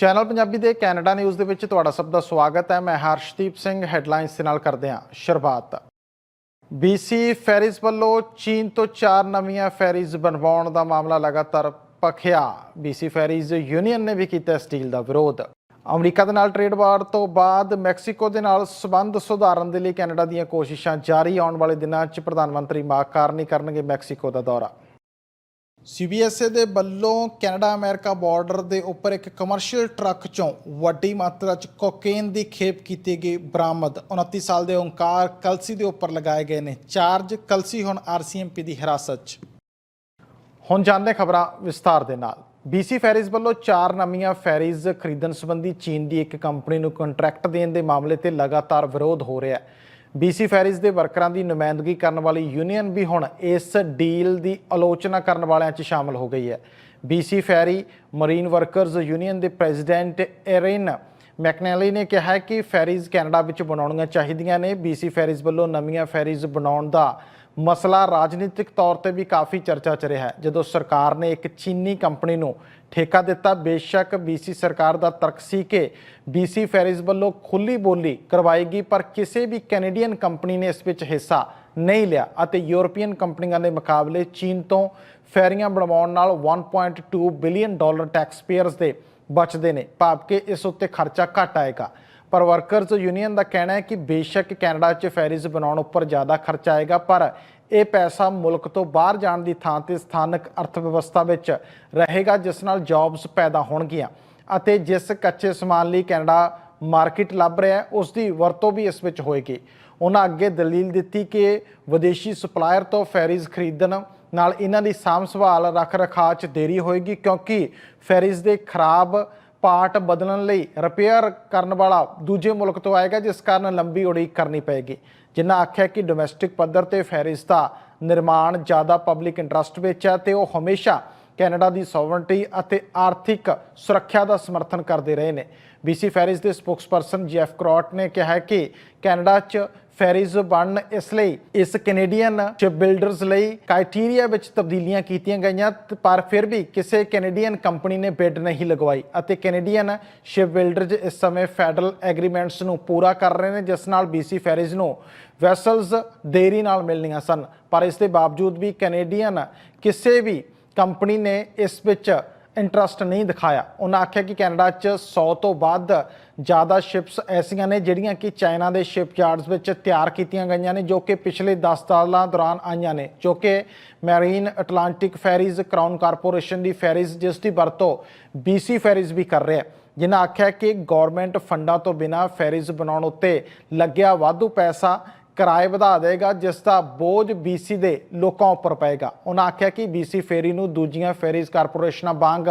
Channel Punjabi ਦੇ Canada news ਦੇ ਵਿੱਚ ਤੁਹਾਡਾ ਸਭ ਦਾ ਸਵਾਗਤ ਹੈ। ਮੈਂ ਹਰਸ਼ਦੀਪ ਸਿੰਘ, ਹੈਡਲਾਈਨਸ ਦੇ ਨਾਲ ਕਰਦੇ ਹਾਂ ਸ਼ੁਰੂਆਤ। BC ਫੈਰੀਜ਼ ਵੱਲੋਂ ਚੀਨ ਤੋਂ ਚਾਰ ਨਵੀਆਂ ਫੈਰੀਜ਼ ਬਣਵਾਉਣ ਦਾ ਮਾਮਲਾ ਲਗਾਤਾਰ ਭਖਿਆ। BC ਫੈਰੀਜ਼ ਯੂਨੀਅਨ ਨੇ ਵੀ ਕੀਤਾ ਸਟੀਲ ਦਾ ਵਿਰੋਧ। ਅਮਰੀਕਾ ਦੇ ਨਾਲ ਟ੍ਰੇਡ ਵਾਰ ਤੋਂ ਬਾਅਦ ਮੈਕਸੀਕੋ ਦੇ ਨਾਲ ਸਬੰਧ ਸੁਧਾਰਨ ਦੇ ਲਈ ਕੈਨੇਡਾ ਦੀਆਂ ਕੋਸ਼ਿਸ਼ਾਂ ਜਾਰੀ ਆਉਣ ਵਾਲੇ ਦਿਨਾਂ 'ਚ ਪ੍ਰਧਾਨ ਮੰਤਰੀ ਮਾਰਕ ਕਾਰਨੀ ਕਰਨਗੇ ਮੈਕਸੀਕੋ ਦਾ ਦੌਰਾ। ਸੀਬੀਐਸਏ ਦੇ ਵੱਲੋਂ ਕੈਨੇਡਾ ਅਮਰੀਕਾ ਬਾਰਡਰ ਦੇ ਉੱਪਰ ਇੱਕ ਕਮਰਸ਼ੀਅਲ ਟਰੱਕ ਚੋਂ ਵੱਡੀ ਮਾਤਰਾ 'ਚ ਕੋਕੇਨ ਦੀ ਖੇਪ ਕੀਤੀ ਗਈ ਬਰਾਮਦ। 29 ਸਾਲ ਦੇ ਓਂਕਾਰ ਕਲਸੀ ਦੇ ਉੱਪਰ ਲਗਾਏ ਗਏ ਨੇ। ਚਾਰਜ ਕਲਸੀ ਹੁਣ ਆਰਸੀਐਮਪੀ ਦੀ ਹਿਰਾਸਤ 'ਚ। ਹੁਣ ਜਾਣਦੇ ਖਬਰਾਂ ਵਿਸਤਾਰ ਦੇ ਨਾਲ। BC ਫੈਰੀਜ਼ ਵੱਲੋਂ ਚਾਰ ਨਵੀਆਂ ਫੈਰੀਜ਼ ਖਰੀਦਣ ਸੰਬੰਧੀ ਚੀਨ ਦੀ ਇੱਕ ਕੰਪਨੀ ਨੂੰ ਕੰਟਰੈਕਟ ਦੇਣ ਦੇ ਮਾਮਲੇ ਤੇ ਲਗਾਤਾਰ ਵਿਰੋਧ ਹੋ ਰਿਹਾ ਹੈ। BC ਫੈਰੀਜ਼ ਦੇ ਵਰਕਰਾਂ ਦੀ ਨੁਮਾਇੰਦਗੀ ਕਰਨ ਵਾਲੀ ਯੂਨੀਅਨ ਵੀ ਹੁਣ ਇਸ ਡੀਲ ਦੀ ਆਲੋਚਨਾ ਕਰਨ ਵਾਲਿਆਂ 'ਚ ਸ਼ਾਮਲ ਹੋ ਗਈ ਹੈ। BC ferry marine workers union ਦੇ ਪ੍ਰੈਜ਼ੀਡੈਂਟ ਐਰਿਨ ਮੈਕਨੈਲੀ ਨੇ ਕਿਹਾ ਕਿ ਫੈਰੀਜ਼ ਕੈਨੇਡਾ ਵਿੱਚ ਬਣਾਉਣੀਆਂ ਚਾਹੀਦੀਆਂ ਨੇ। BC ਫੈਰੀਜ਼ ਵੱਲੋਂ ਨਵੀਆਂ ਫੈਰੀਜ਼ ਬਣਾਉਣ ਦਾ ਮਸਲਾ ਰਾਜਨੀਤਿਕ ਤੌਰ ਤੇ ਵੀ ਕਾਫੀ ਚਰਚਾ 'ਚ ਰਿਹਾ ਜਦੋਂ ਸਰਕਾਰ ਨੇ ਇੱਕ ਚੀਨੀ ਕੰਪਨੀ ਨੂੰ ਠੇਕਾ ਦਿੱਤਾ। ਬੇਸ਼ੱਕ BC ਸਰਕਾਰ ਦਾ ਤਰਕ ਸੀ ਕਿ BC ਫੈਰੀਜ਼ ਵੱਲੋਂ ਖੁੱਲੀ ਬੋਲੀ ਕਰਵਾਏਗੀ, ਪਰ ਕਿਸੇ ਵੀ ਕੈਨੇਡੀਅਨ ਕੰਪਨੀ ਨੇ ਇਸ ਵਿੱਚ ਹਿੱਸਾ ਨਹੀਂ ਲਿਆ ਅਤੇ ਯੂਰਪੀਅਨ ਕੰਪਨੀਆਂ ਦੇ ਮੁਕਾਬਲੇ ਚੀਨ ਤੋਂ ਫੈਰੀਆਂ ਬਣਵਾਉਣ ਨਾਲ 1.2 ਬਿਲੀਅਨ ਡਾਲਰ ਟੈਕਸ ਪੇਅਰਸ ਦੇ ਬਚਦੇ ਨੇ। ਭਾਵ ਕਿ ਇਸ ਉੱਤੇ ਖਰਚਾ ਘਟ ਆਏਗਾ। ਪਰ ਵਰਕਰਜ਼ ਯੂਨੀਅਨ ਦਾ ਕਹਿਣਾ ਹੈ ਕਿ ਬੇਸ਼ੱਕ ਕੈਨੇਡਾ 'ਚ ਫੈਰੀਜ਼ ਬਣਾਉਣ ਉੱਪਰ ਜ਼ਿਆਦਾ ਖਰਚਾ ਆਏਗਾ, ਪਰ ਇਹ ਪੈਸਾ ਮੁਲਕ ਤੋਂ ਬਾਹਰ ਜਾਣ ਦੀ ਥਾਂ ਤੇ ਸਥਾਨਕ ਅਰਥ ਵਿਵਸਥਾ ਵਿੱਚ ਰਹੇਗਾ, ਜਿਸ ਨਾਲ ਜੌਬਸ ਪੈਦਾ ਹੋਣਗੀਆਂ। ਅਤੇ ਜਿਸ ਕੱਚੇ ਸਮਾਨ ਲਈ ਕੈਨੇਡਾ ਮਾਰਕੀਟ ਲੱਭ ਰਿਹਾ ਹੈ, ਉਸ ਦੀ ਵਰਤੋਂ ਵੀ ਇਸ ਵਿੱਚ ਹੋਏਗੀ। ਉਹਨਾਂ ਅੱਗੇ ਦਲੀਲ ਦਿੱਤੀ ਕਿ ਵਿਦੇਸ਼ੀ ਸਪਲਾਇਰ ਤੋਂ ਫੈਰੀਜ਼ ਖਰੀਦਣ ਨਾਲ ਇਹਨਾਂ ਦੀ ਸਾਂਭ ਸੰਭਾਲ ਰੱਖ ਰਖਾਅ 'ਚ ਦੇਰੀ ਹੋਏਗੀ, ਕਿਉਂਕਿ ਫੈਰੀਜ਼ ਦੇ ਖਰਾਬ ਪਾਰਟ ਬਦਲਣ ਲਈ ਰਿਪੇਅਰ ਕਰਨ ਵਾਲਾ ਦੂਜੇ ਮੁਲਕ ਤੋਂ ਆਏਗਾ, ਜਿਸ ਕਾਰਨ ਲੰਬੀ ਉਡੀਕ ਕਰਨੀ ਪਏਗੀ। ਜਿਨ੍ਹਾਂ ਆਖਿਆ ਕਿ ਡੋਮੈਸਟਿਕ ਪੱਧਰ ਤੇ ਫੈਰੀਜ਼ ਨਿਰਮਾਣ ਜ਼ਿਆਦਾ ਪਬਲਿਕ ਇੰਟਰਸਟ ਵਿੱਚ ਹੈ ਤੇ ਉਹ ਹਮੇਸ਼ਾ ਕੈਨੇਡਾ ਦੀ ਸੋਵਰਨਟੀ ਅਤੇ ਆਰਥਿਕ ਸੁਰੱਖਿਆ ਦਾ ਸਮਰਥਨ ਕਰਦੇ ਰਹੇ ਨੇ। BC ਫੈਰੀਜ਼ ਦੇ ਸਪੋਕਸਪਰਸਨ ਜੈਫ ਕਰੋਟ ਨੇ ਕਿਹਾ ਕਿ ਕੈਨੇਡਾ 'ਚ ਫੈਰੀਜ਼ ਬਣਨ ਇਸ ਲਈ ਇਸ ਕੈਨੇਡੀਅਨ ਸ਼ਿਪ ਬਿਲਡਰਸ ਲਈ ਕ੍ਰਾਈਟੇਰੀਆ ਵਿੱਚ ਤਬਦੀਲੀਆਂ ਕੀਤੀਆਂ ਗਈਆਂ ਪਰ ਫਿਰ ਵੀ ਕਿਸੇ ਕੈਨੇਡੀਅਨ ਕੰਪਨੀ ਨੇ ਬਿਡ ਨਹੀਂ ਲਗਵਾਈ ਅਤੇ ਕੈਨੇਡੀਅਨ ਸ਼ਿਪ ਬਿਲਡਰਸ ਇਸ ਸਮੇਂ ਫੈਡਰਲ ਐਗਰੀਮੈਂਟਸ ਨੂੰ ਪੂਰਾ ਕਰ ਰਹੇ ਨੇ, ਜਿਸ ਨਾਲ BC ਫੈਰੀਜ਼ ਨੂੰ ਵੈਸਲਸ ਦੇਰੀ ਨਾਲ ਮਿਲਣੀਆਂ ਸਨ। ਪਰ ਇਸ ਦੇ ਬਾਵਜੂਦ ਵੀ ਕੈਨੇਡੀਅਨ ਕਿਸੇ ਵੀ ਕੰਪਨੀ ਨੇ ਇਸ ਵਿੱਚ ਇੰਟਰਸਟ ਨਹੀਂ ਦਿਖਾਇਆ। ਉਹਨਾਂ ਆਖਿਆ ਕਿ ਕੈਨੇਡਾ 'ਚ 100 ਤੋਂ ਵੱਧ ਜ਼ਿਆਦਾ ਸ਼ਿਪਸ ਐਸੀਆਂ ਨੇ ਜਿਹੜੀਆਂ ਕਿ ਚਾਈਨਾ ਦੇ ਸ਼ਿਪ ਯਾਰਡਸ ਵਿੱਚ ਤਿਆਰ ਕੀਤੀਆਂ ਗਈਆਂ ਨੇ, ਜੋ ਕਿ ਪਿਛਲੇ 10 ਸਾਲਾਂ ਦੌਰਾਨ ਆਈਆਂ ਨੇ, ਜੋ ਕਿ Marine Atlantic ferries crown corporation ਦੀ ਫੈਰੀਜ਼ ਜਿਸ ਦੀ ਵਰਤੋਂ BC ਫੈਰੀਜ਼ ਵੀ ਕਰ ਰਿਹਾ ਜਿਨ੍ਹਾਂ ਆਖਿਆ ਕਿ ਗਵਰਨਮੈਂਟ ਫੰਡਾਂ ਤੋਂ ਬਿਨਾਂ ਫੈਰੀਜ਼ ਬਣਾਉਣ ਉੱਤੇ ਲੱਗਿਆ ਵਾਧੂ ਪੈਸਾ ਕਿਰਾਏ ਵਧਾ ਦੇਗਾ, ਜਿਸ ਦਾ ਬੋਝ BC ਦੇ ਲੋਕਾਂ ਉੱਪਰ ਪਏਗਾ। ਉਹਨਾਂ ਆਖਿਆ ਕਿ BC ਫੇਰੀ ਨੂੰ ਦੂਜੀਆਂ ਫੇਰੀਜ਼ ਕਾਰਪੋਰੇਸ਼ਨਾਂ ਵਾਂਗ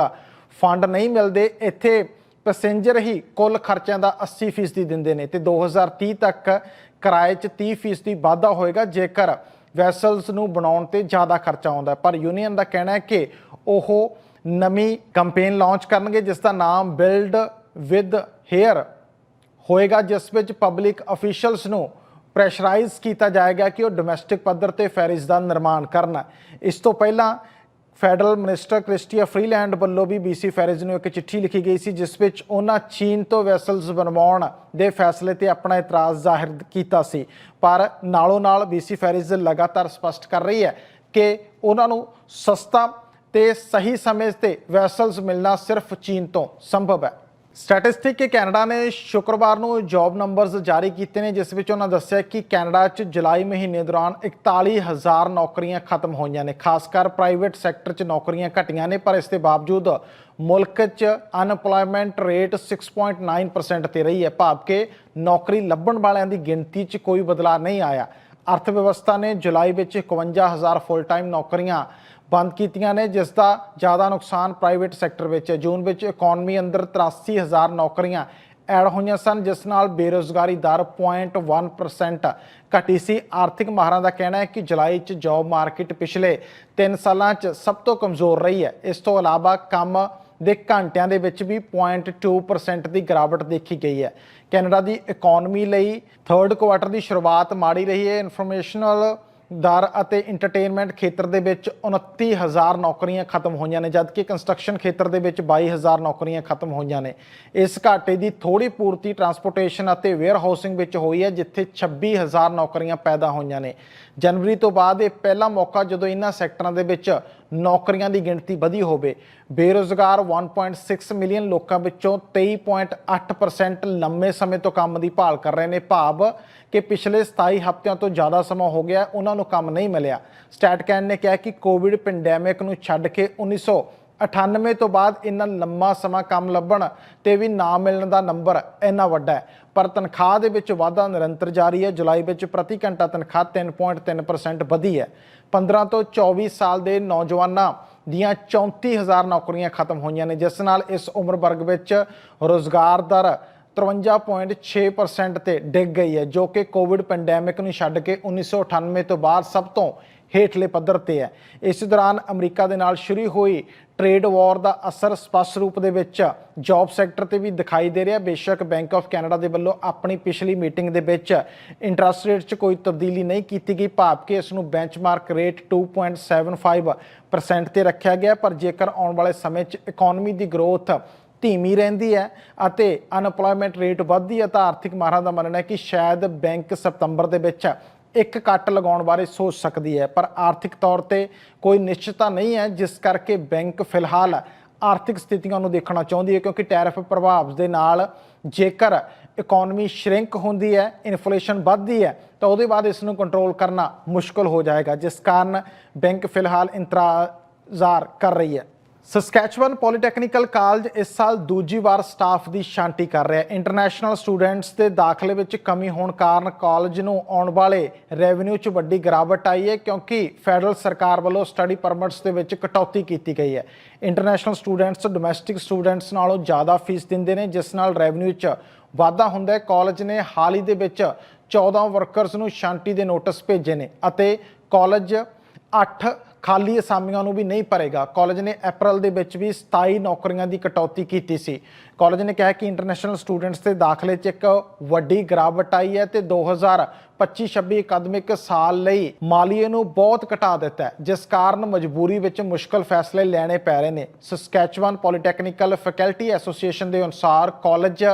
ਫੰਡ ਨਹੀਂ ਮਿਲਦੇ, ਇੱਥੇ ਪੈਸੇਂਜਰ ਹੀ ਕੁੱਲ ਖਰਚਿਆਂ ਦਾ 80% ਦਿੰਦੇ ਨੇ ਤੇ 2030 ਤੱਕ ਕਿਰਾਏ 'ਚ 30% ਵਾਧਾ ਹੋਏਗਾ, ਜੇਕਰ ਵੈਸਲਸ ਨੂੰ ਬਣਾਉਣ ਤੇ ਜ਼ਿਆਦਾ ਖਰਚਾ ਆਉਂਦਾ ਪਰ ਯੂਨੀਅਨ ਦਾ ਕਹਿਣਾ ਹੈ ਕਿ ਉਹ ਨਵੀਂ ਕੈਂਪੇਨ ਲਾਂਚ ਕਰਨਗੇ, ਜਿਸ ਦਾ ਨਾਮ ਬਿਲਡ ਵਿਦ ਹੇਅਰ ਹੋਏਗਾ, ਜਿਸ ਵਿੱਚ ਪਬਲਿਕ ਅਫੀਸ਼ੀਅਲਸ ਨੂੰ ਪ੍ਰੈਸ਼ਰਾਈਜ਼ ਕੀਤਾ ਜਾਏਗਾ ਕਿ ਉਹ ਡੋਮੈਸਟਿਕ ਪੱਧਰ ਤੇ ਫੈਰੀਜ਼ ਦਾ ਨਿਰਮਾਣ ਕਰਨ। ਇਸ ਤੋਂ ਪਹਿਲਾਂ ਫੈਡਰਲ ਮਿਨਿਸਟਰ ਕ੍ਰਿਸਟੀਆ ਫਰੀਲੈਂਡ ਵੱਲੋਂ ਵੀ BC ਫੈਰਿਜ਼ ਨੂੰ ਇੱਕ ਚਿੱਠੀ ਲਿਖੀ ਗਈ ਸੀ, ਜਿਸ ਵਿੱਚ ਉਹਨਾਂ ਚੀਨ ਤੋਂ ਵੈਸਲਸ ਬਣਵਾਉਣ ਦੇ ਫੈਸਲੇ ਤੇ ਆਪਣਾ ਇਤਰਾਜ਼ ਜ਼ਾਹਿਰ ਕੀਤਾ ਸੀ। ਪਰ ਨਾਲੋਂ ਨਾਲ BC ਫੈਰਿਜ਼ ਲਗਾਤਾਰ ਸਪਸ਼ਟ ਕਰ ਰਹੀ ਹੈ ਕਿ ਉਹਨਾਂ ਨੂੰ ਸਸਤਾ ਤੇ ਸਹੀ ਸਮੇਂ ਤੇ ਵੈਸਲਸ ਮਿਲਣਾ ਸਿਰਫ ਚੀਨ ਤੋਂ ਸੰਭਵ ਹੈ। ਸਟੈਟਿਸਟਿਕ ਕੈਨੇਡਾ ਨੇ ਸ਼ੁੱਕਰਵਾਰ ਨੂੰ ਜੌਬ ਨੰਬਰਸ ਜਾਰੀ ਕੀਤੇ ਨੇ, ਜਿਸ ਵਿੱਚ ਉਹਨਾਂ ਦੱਸਿਆ ਕਿ ਕੈਨੇਡਾ 'ਚ ਜੁਲਾਈ ਮਹੀਨੇ ਦੌਰਾਨ 41000 ਨੌਕਰੀਆਂ ਖਤਮ ਹੋਈਆਂ ਨੇ। ਖਾਸ ਕਰ ਪ੍ਰਾਈਵੇਟ ਸੈਕਟਰ 'ਚ ਨੌਕਰੀਆਂ ਘਟੀਆਂ ਨੇ, ਪਰ ਇਸ ਦੇ ਬਾਵਜੂਦ ਮੁਲਕ 'ਚ ਅਨਪਲੋਇਮੈਂਟ ਰੇਟ 6.9% ਤੇ ਰਹੀ ਹੈ। ਭਾਵ ਕਿ ਨੌਕਰੀ ਲੱਭਣ ਵਾਲਿਆਂ ਦੀ ਗਿਣਤੀ 'ਚ ਕੋਈ ਬਦਲਾਅ ਨਹੀਂ ਆਇਆ। ਅਰਥ ਵਿਵਸਥਾ ਨੇ ਜੁਲਾਈ ਵਿੱਚ 51000 ਫੁੱਲ ਟਾਈਮ ਨੌਕਰੀਆਂ ਬੰਦ ਕੀਤੀਆਂ ਨੇ, ਜਿਸ ਦਾ ਜ਼ਿਆਦਾ ਨੁਕਸਾਨ ਪ੍ਰਾਈਵੇਟ ਸੈਕਟਰ ਵਿੱਚ ਹੈ। ਜੂਨ ਵਿੱਚ ਇਕਨੋਮੀ ਅੰਦਰ 83000 ਨੌਕਰੀਆਂ ਐਡ ਹੋਈਆਂ ਸਨ, ਜਿਸ ਨਾਲ ਬੇਰੋਜ਼ਗਾਰੀ ਦਰ 0.1% ਘਟੀ ਸੀ। ਆਰਥਿਕ ਮਾਹਰਾਂ ਦਾ ਕਹਿਣਾ ਹੈ ਕਿ ਜੁਲਾਈ 'ਚ ਜੌਬ ਮਾਰਕੀਟ ਪਿਛਲੇ 3 ਸਾਲਾਂ 'ਚ ਸਭ ਤੋਂ ਕਮਜ਼ੋਰ ਰਹੀ ਹੈ। ਇਸ ਤੋਂ ਇਲਾਵਾ ਕੰਮ ਦੇ ਘੰਟਿਆਂ ਦੇ ਵਿੱਚ ਵੀ 0.2% ਦੀ ਗਿਰਾਵਟ ਦੇਖੀ ਗਈ ਹੈ। ਕੈਨੇਡਾ ਦੀ ਇਕਨੋਮੀ ਲਈ ਥਰਡ ਕੁਆਟਰ ਦੀ ਸ਼ੁਰੂਆਤ ਮਾੜੀ ਰਹੀ ਹੈ। ਇਨਫੋਰਮੇਸ਼ਨਲ ਦਰ ਅਤੇ ਐਂਟਰਟੇਨਮੈਂਟ ਖੇਤਰ ਦੇ ਵਿੱਚ 29000 ਨੌਕਰੀਆਂ ਖਤਮ ਹੋਈਆਂ ਨੇ, ਜਦਕਿ ਕੰਸਟਰਕਸ਼ਨ ਖੇਤਰ ਦੇ ਵਿੱਚ 22000 ਨੌਕਰੀਆਂ ਖਤਮ ਹੋਈਆਂ ਨੇ। ਇਸ ਘਾਟੇ ਦੀ ਥੋੜੀ ਪੂਰਤੀ ਟਰਾਂਸਪੋਰਟੇਸ਼ਨ ਅਤੇ ਵੇਅਰ ਹਾਊਸਿੰਗ ਵਿੱਚ ਹੋਈ ਹੈ, ਜਿੱਥੇ 26000 ਨੌਕਰੀਆਂ ਪੈਦਾ ਹੋਈਆਂ ਨੇ। ਜਨਵਰੀ ਤੋਂ ਬਾਅਦ ਇਹ ਪਹਿਲਾ ਮੌਕਾ ਜਦੋਂ ਇਹਨਾਂ ਸੈਕਟਰਾਂ ਦੇ ਵਿੱਚ ਨੌਕਰੀਆਂ ਦੀ ਗਿਣਤੀ ਵਧੀ ਹੋਵੇ। ਬੇਰੁਜ਼ਗਾਰ 1.6 ਮਿਲੀਅਨ ਲੋਕਾਂ ਵਿੱਚੋਂ 23.8% ਲੰਮੇ ਸਮੇਂ ਤੋਂ ਕੰਮ ਦੀ ਭਾਲ ਕਰ ਰਹੇ ਨੇ। ਭਾਵ ਕਿ ਪਿਛਲੇ 27 ਹਫ਼ਤਿਆਂ ਤੋਂ ਜ਼ਿਆਦਾ ਸਮਾਂ ਹੋ ਗਿਆ, ਉਹਨਾਂ ਨੂੰ ਕੰਮ ਨਹੀਂ ਮਿਲਿਆ। ਸਟੈਟਕੈਨ ਨੇ ਕਿਹਾ ਕਿ ਕੋਵਿਡ ਪੈਂਡੈਮਿਕ ਨੂੰ ਛੱਡ ਕੇ 1998 ਤੋਂ ਬਾਅਦ ਇੰਨਾ ਲੰਮਾ ਸਮਾਂ ਕੰਮ ਲੱਭਣ ਤੇ ਵੀ ਨਾ ਮਿਲਣ ਦਾ ਨੰਬਰ ਇੰਨਾ ਵੱਡਾ ਹੈ। ਪਰ ਤਨਖਾਹ ਦੇ ਵਿੱਚ ਵਾਧਾ ਨਿਰੰਤਰ ਜਾਰੀ ਹੈ। ਜੁਲਾਈ ਵਿੱਚ ਪ੍ਰਤੀ ਘੰਟਾ ਤਨਖਾਹ 3.3% ਵਧੀ ਹੈ। 15 ਤੋਂ 24 ਸਾਲ ਦੇ ਨੌਜਵਾਨਾਂ ਦੀਆਂ 34000 ਨੌਕਰੀਆਂ ਖਤਮ ਹੋਈਆਂ ਨੇ, ਜਿਸ ਨਾਲ ਇਸ ਉਮਰ ਵਰਗ ਵਿੱਚ ਰੋਜ਼ਗਾਰ ਦਰ 53.6% ਤੇ ਡਿੱਗ ਗਈ ਹੈ, ਜੋ ਕਿ ਕੋਵਿਡ ਪੈਂਡੈਮਿਕ ਨੂੰ ਛੱਡ ਕੇ 1998 ਤੋਂ ਬਾਅਦ ਸਭ ਤੋਂ ਹੇਠਲੇ ਪੱਧਰ ਤੇ ਹੈ। ਇਸ ਦੌਰਾਨ ਅਮਰੀਕਾ ਦੇ ਨਾਲ ਸ਼ੁਰੂ ਹੋਈ ਟ੍ਰੇਡ ਵਾਰ ਦਾ ਅਸਰ ਸਪਸ਼ਟ ਰੂਪ ਦੇ ਵਿੱਚ ਜੌਬ ਸੈਕਟਰ ਤੇ ਵੀ ਦਿਖਾਈ ਦੇ ਰਿਹਾ। ਬੇਸ਼ੱਕ ਬੈਂਕ ਆਫ ਕੈਨੇਡਾ ਦੇ ਵੱਲੋਂ ਆਪਣੀ ਪਿਛਲੀ ਮੀਟਿੰਗ ਦੇ ਵਿੱਚ ਇੰਟਰਸਟ ਰੇਟ 'ਚ ਕੋਈ ਤਬਦੀਲੀ ਨਹੀਂ ਕੀਤੀ ਗਈ, ਭਾਵ ਕਿ ਇਸ ਨੂੰ ਬੈਂਚਮਾਰਕ ਰੇਟ 2.75% ਤੇ ਰੱਖਿਆ ਗਿਆ। ਪਰ ਜੇਕਰ ਆਉਣ ਵਾਲੇ ਸਮੇਂ 'ਚ ਇਕਨੋਮੀ ਦੀ ਗਰੋਥ ਧੀਮੀ ਰਹਿੰਦੀ ਹੈ ਅਤੇ ਅਨਪਲੋਇਮੈਂਟ ਰੇਟ ਵੱਧਦੀ ਹੈ ਤਾਂ ਆਰਥਿਕ ਮਾਹਰਾਂ ਦਾ ਮੰਨਣਾ ਹੈ ਕਿ ਸ਼ਾਇਦ ਬੈਂਕ ਸਤੰਬਰ ਦੇ ਵਿੱਚ ਇੱਕ ਕੱਟ ਲਗਾਉਣ ਬਾਰੇ ਸੋਚ ਸਕਦੀ ਹੈ, ਪਰ ਆਰਥਿਕ ਤੌਰ ਤੇ ਕੋਈ ਨਿਸ਼ਚਿਤਤਾ ਨਹੀਂ ਹੈ, ਜਿਸ ਕਰਕੇ ਬੈਂਕ ਫਿਲਹਾਲ ਆਰਥਿਕ ਸਥਿਤੀਆਂ ਨੂੰ ਦੇਖਣਾ ਚਾਹੁੰਦੀ ਹੈ, ਕਿਉਂਕਿ ਟੈਰਿਫ ਪ੍ਰਭਾਵ ਦੇ ਨਾਲ ਜੇਕਰ ਇਕਨੋਮੀ ਸ਼ਰਿੰਕ ਹੁੰਦੀ ਹੈ ਇਨਫਲੇਸ਼ਨ ਵੱਧਦੀ ਹੈ, ਤਾਂ ਉਹਦੇ ਬਾਅਦ ਇਸ ਨੂੰ ਕੰਟਰੋਲ ਕਰਨਾ ਮੁਸ਼ਕਲ ਹੋ ਜਾਏਗਾ, ਜਿਸ ਕਾਰਨ ਬੈਂਕ ਫਿਲਹਾਲ ਇੰਤਜ਼ਾਰ ਕਰ ਰਹੀ ਹੈ। ਸਸਕੈਚੁਅਨ ਪੋਲੀਟੈਕਨੀਕਲ ਕਾਲਜ ਇਸ ਸਾਲ ਦੂਜੀ ਵਾਰ ਸਟਾਫ ਦੀ ਸ਼ਾਂਤੀ ਕਰ ਰਿਹਾ ਹੈ। ਇੰਟਰਨੈਸ਼ਨਲ ਸਟੂਡੈਂਟਸ ਦੇ ਦਾਖਲੇ ਵਿੱਚ ਕਮੀ ਹੋਣ ਕਾਰਨ ਕਾਲਜ ਨੂੰ ਆਉਣ ਵਾਲੇ ਰੈਵਨਿਊ 'ਚ ਵੱਡੀ ਗਿਰਾਵਟ ਆਈ ਹੈ ਕਿਉਂਕਿ ਫੈਡਰਲ ਸਰਕਾਰ ਵੱਲੋਂ ਸਟੱਡੀ ਪਰਮਿਟਸ ਦੇ ਵਿੱਚ ਕਟੌਤੀ ਕੀਤੀ ਗਈ ਹੈ। ਇੰਟਰਨੈਸ਼ਨਲ ਸਟੂਡੈਂਟਸ ਡੋਮੈਸਟਿਕ ਸਟੂਡੈਂਟਸ ਨਾਲੋਂ ਜ਼ਿਆਦਾ ਫੀਸ ਦਿੰਦੇ ਨੇ, ਜਿਸ ਨਾਲ ਰੈਵਨਿਊ 'ਚ ਵਾਧਾ ਹੁੰਦਾ ਹੈ। ਕਾਲਜ ਨੇ ਹਾਲ ਹੀ ਦੇ ਵਿੱਚ 14 ਵਰਕਰਸ ਨੂੰ ਸ਼ਾਂਤੀ ਦੇ ਨੋਟਿਸ ਭੇਜੇ ਨੇ ਅਤੇ ਕਾਲਜ 8 ਖਾਲੀ ਅਸਾਮੀਆਂ ਨੂੰ ਵੀ ਨਹੀਂ ਭਰੇਗਾ। ਕਾਲਜ ਨੇ ਅਪ੍ਰੈਲ ਦੇ ਵਿੱਚ ਵੀ 27 ਨੌਕਰੀਆਂ ਦੀ ਕਟੌਤੀ ਕੀਤੀ ਸੀ। ਕਾਲਜ ਨੇ ਕਿਹਾ ਕਿ ਇੰਟਰਨੈਸ਼ਨਲ ਸਟੂਡੈਂਟਸ ਦੇ ਦਾਖਲੇ 'ਚ ਇੱਕ ਵੱਡੀ ਗਿਰਾਵਟ ਆਈ ਹੈ ਤੇ 2025-26 ਅਕਾਦਮਿਕ ਸਾਲ ਲਈ ਮਾਲੀਏ ਨੂੰ ਬਹੁਤ ਘਟਾ ਦਿੱਤਾ ਹੈ, ਜਿਸ ਕਾਰਨ ਮਜਬੂਰੀ ਵਿੱਚ ਮੁਸ਼ਕਲ ਫੈਸਲੇ ਲੈਣੇ ਪੈ ਰਹੇ ਨੇ। ਸਸਕੈਚਵਾਨ ਪੋਲੀਟੈਕਨੀਕਲ ਫੈਕਲਟੀ ਐਸੋਸੀਏਸ਼ਨ ਦੇ ਅਨੁਸਾਰ ਕਾਲਜ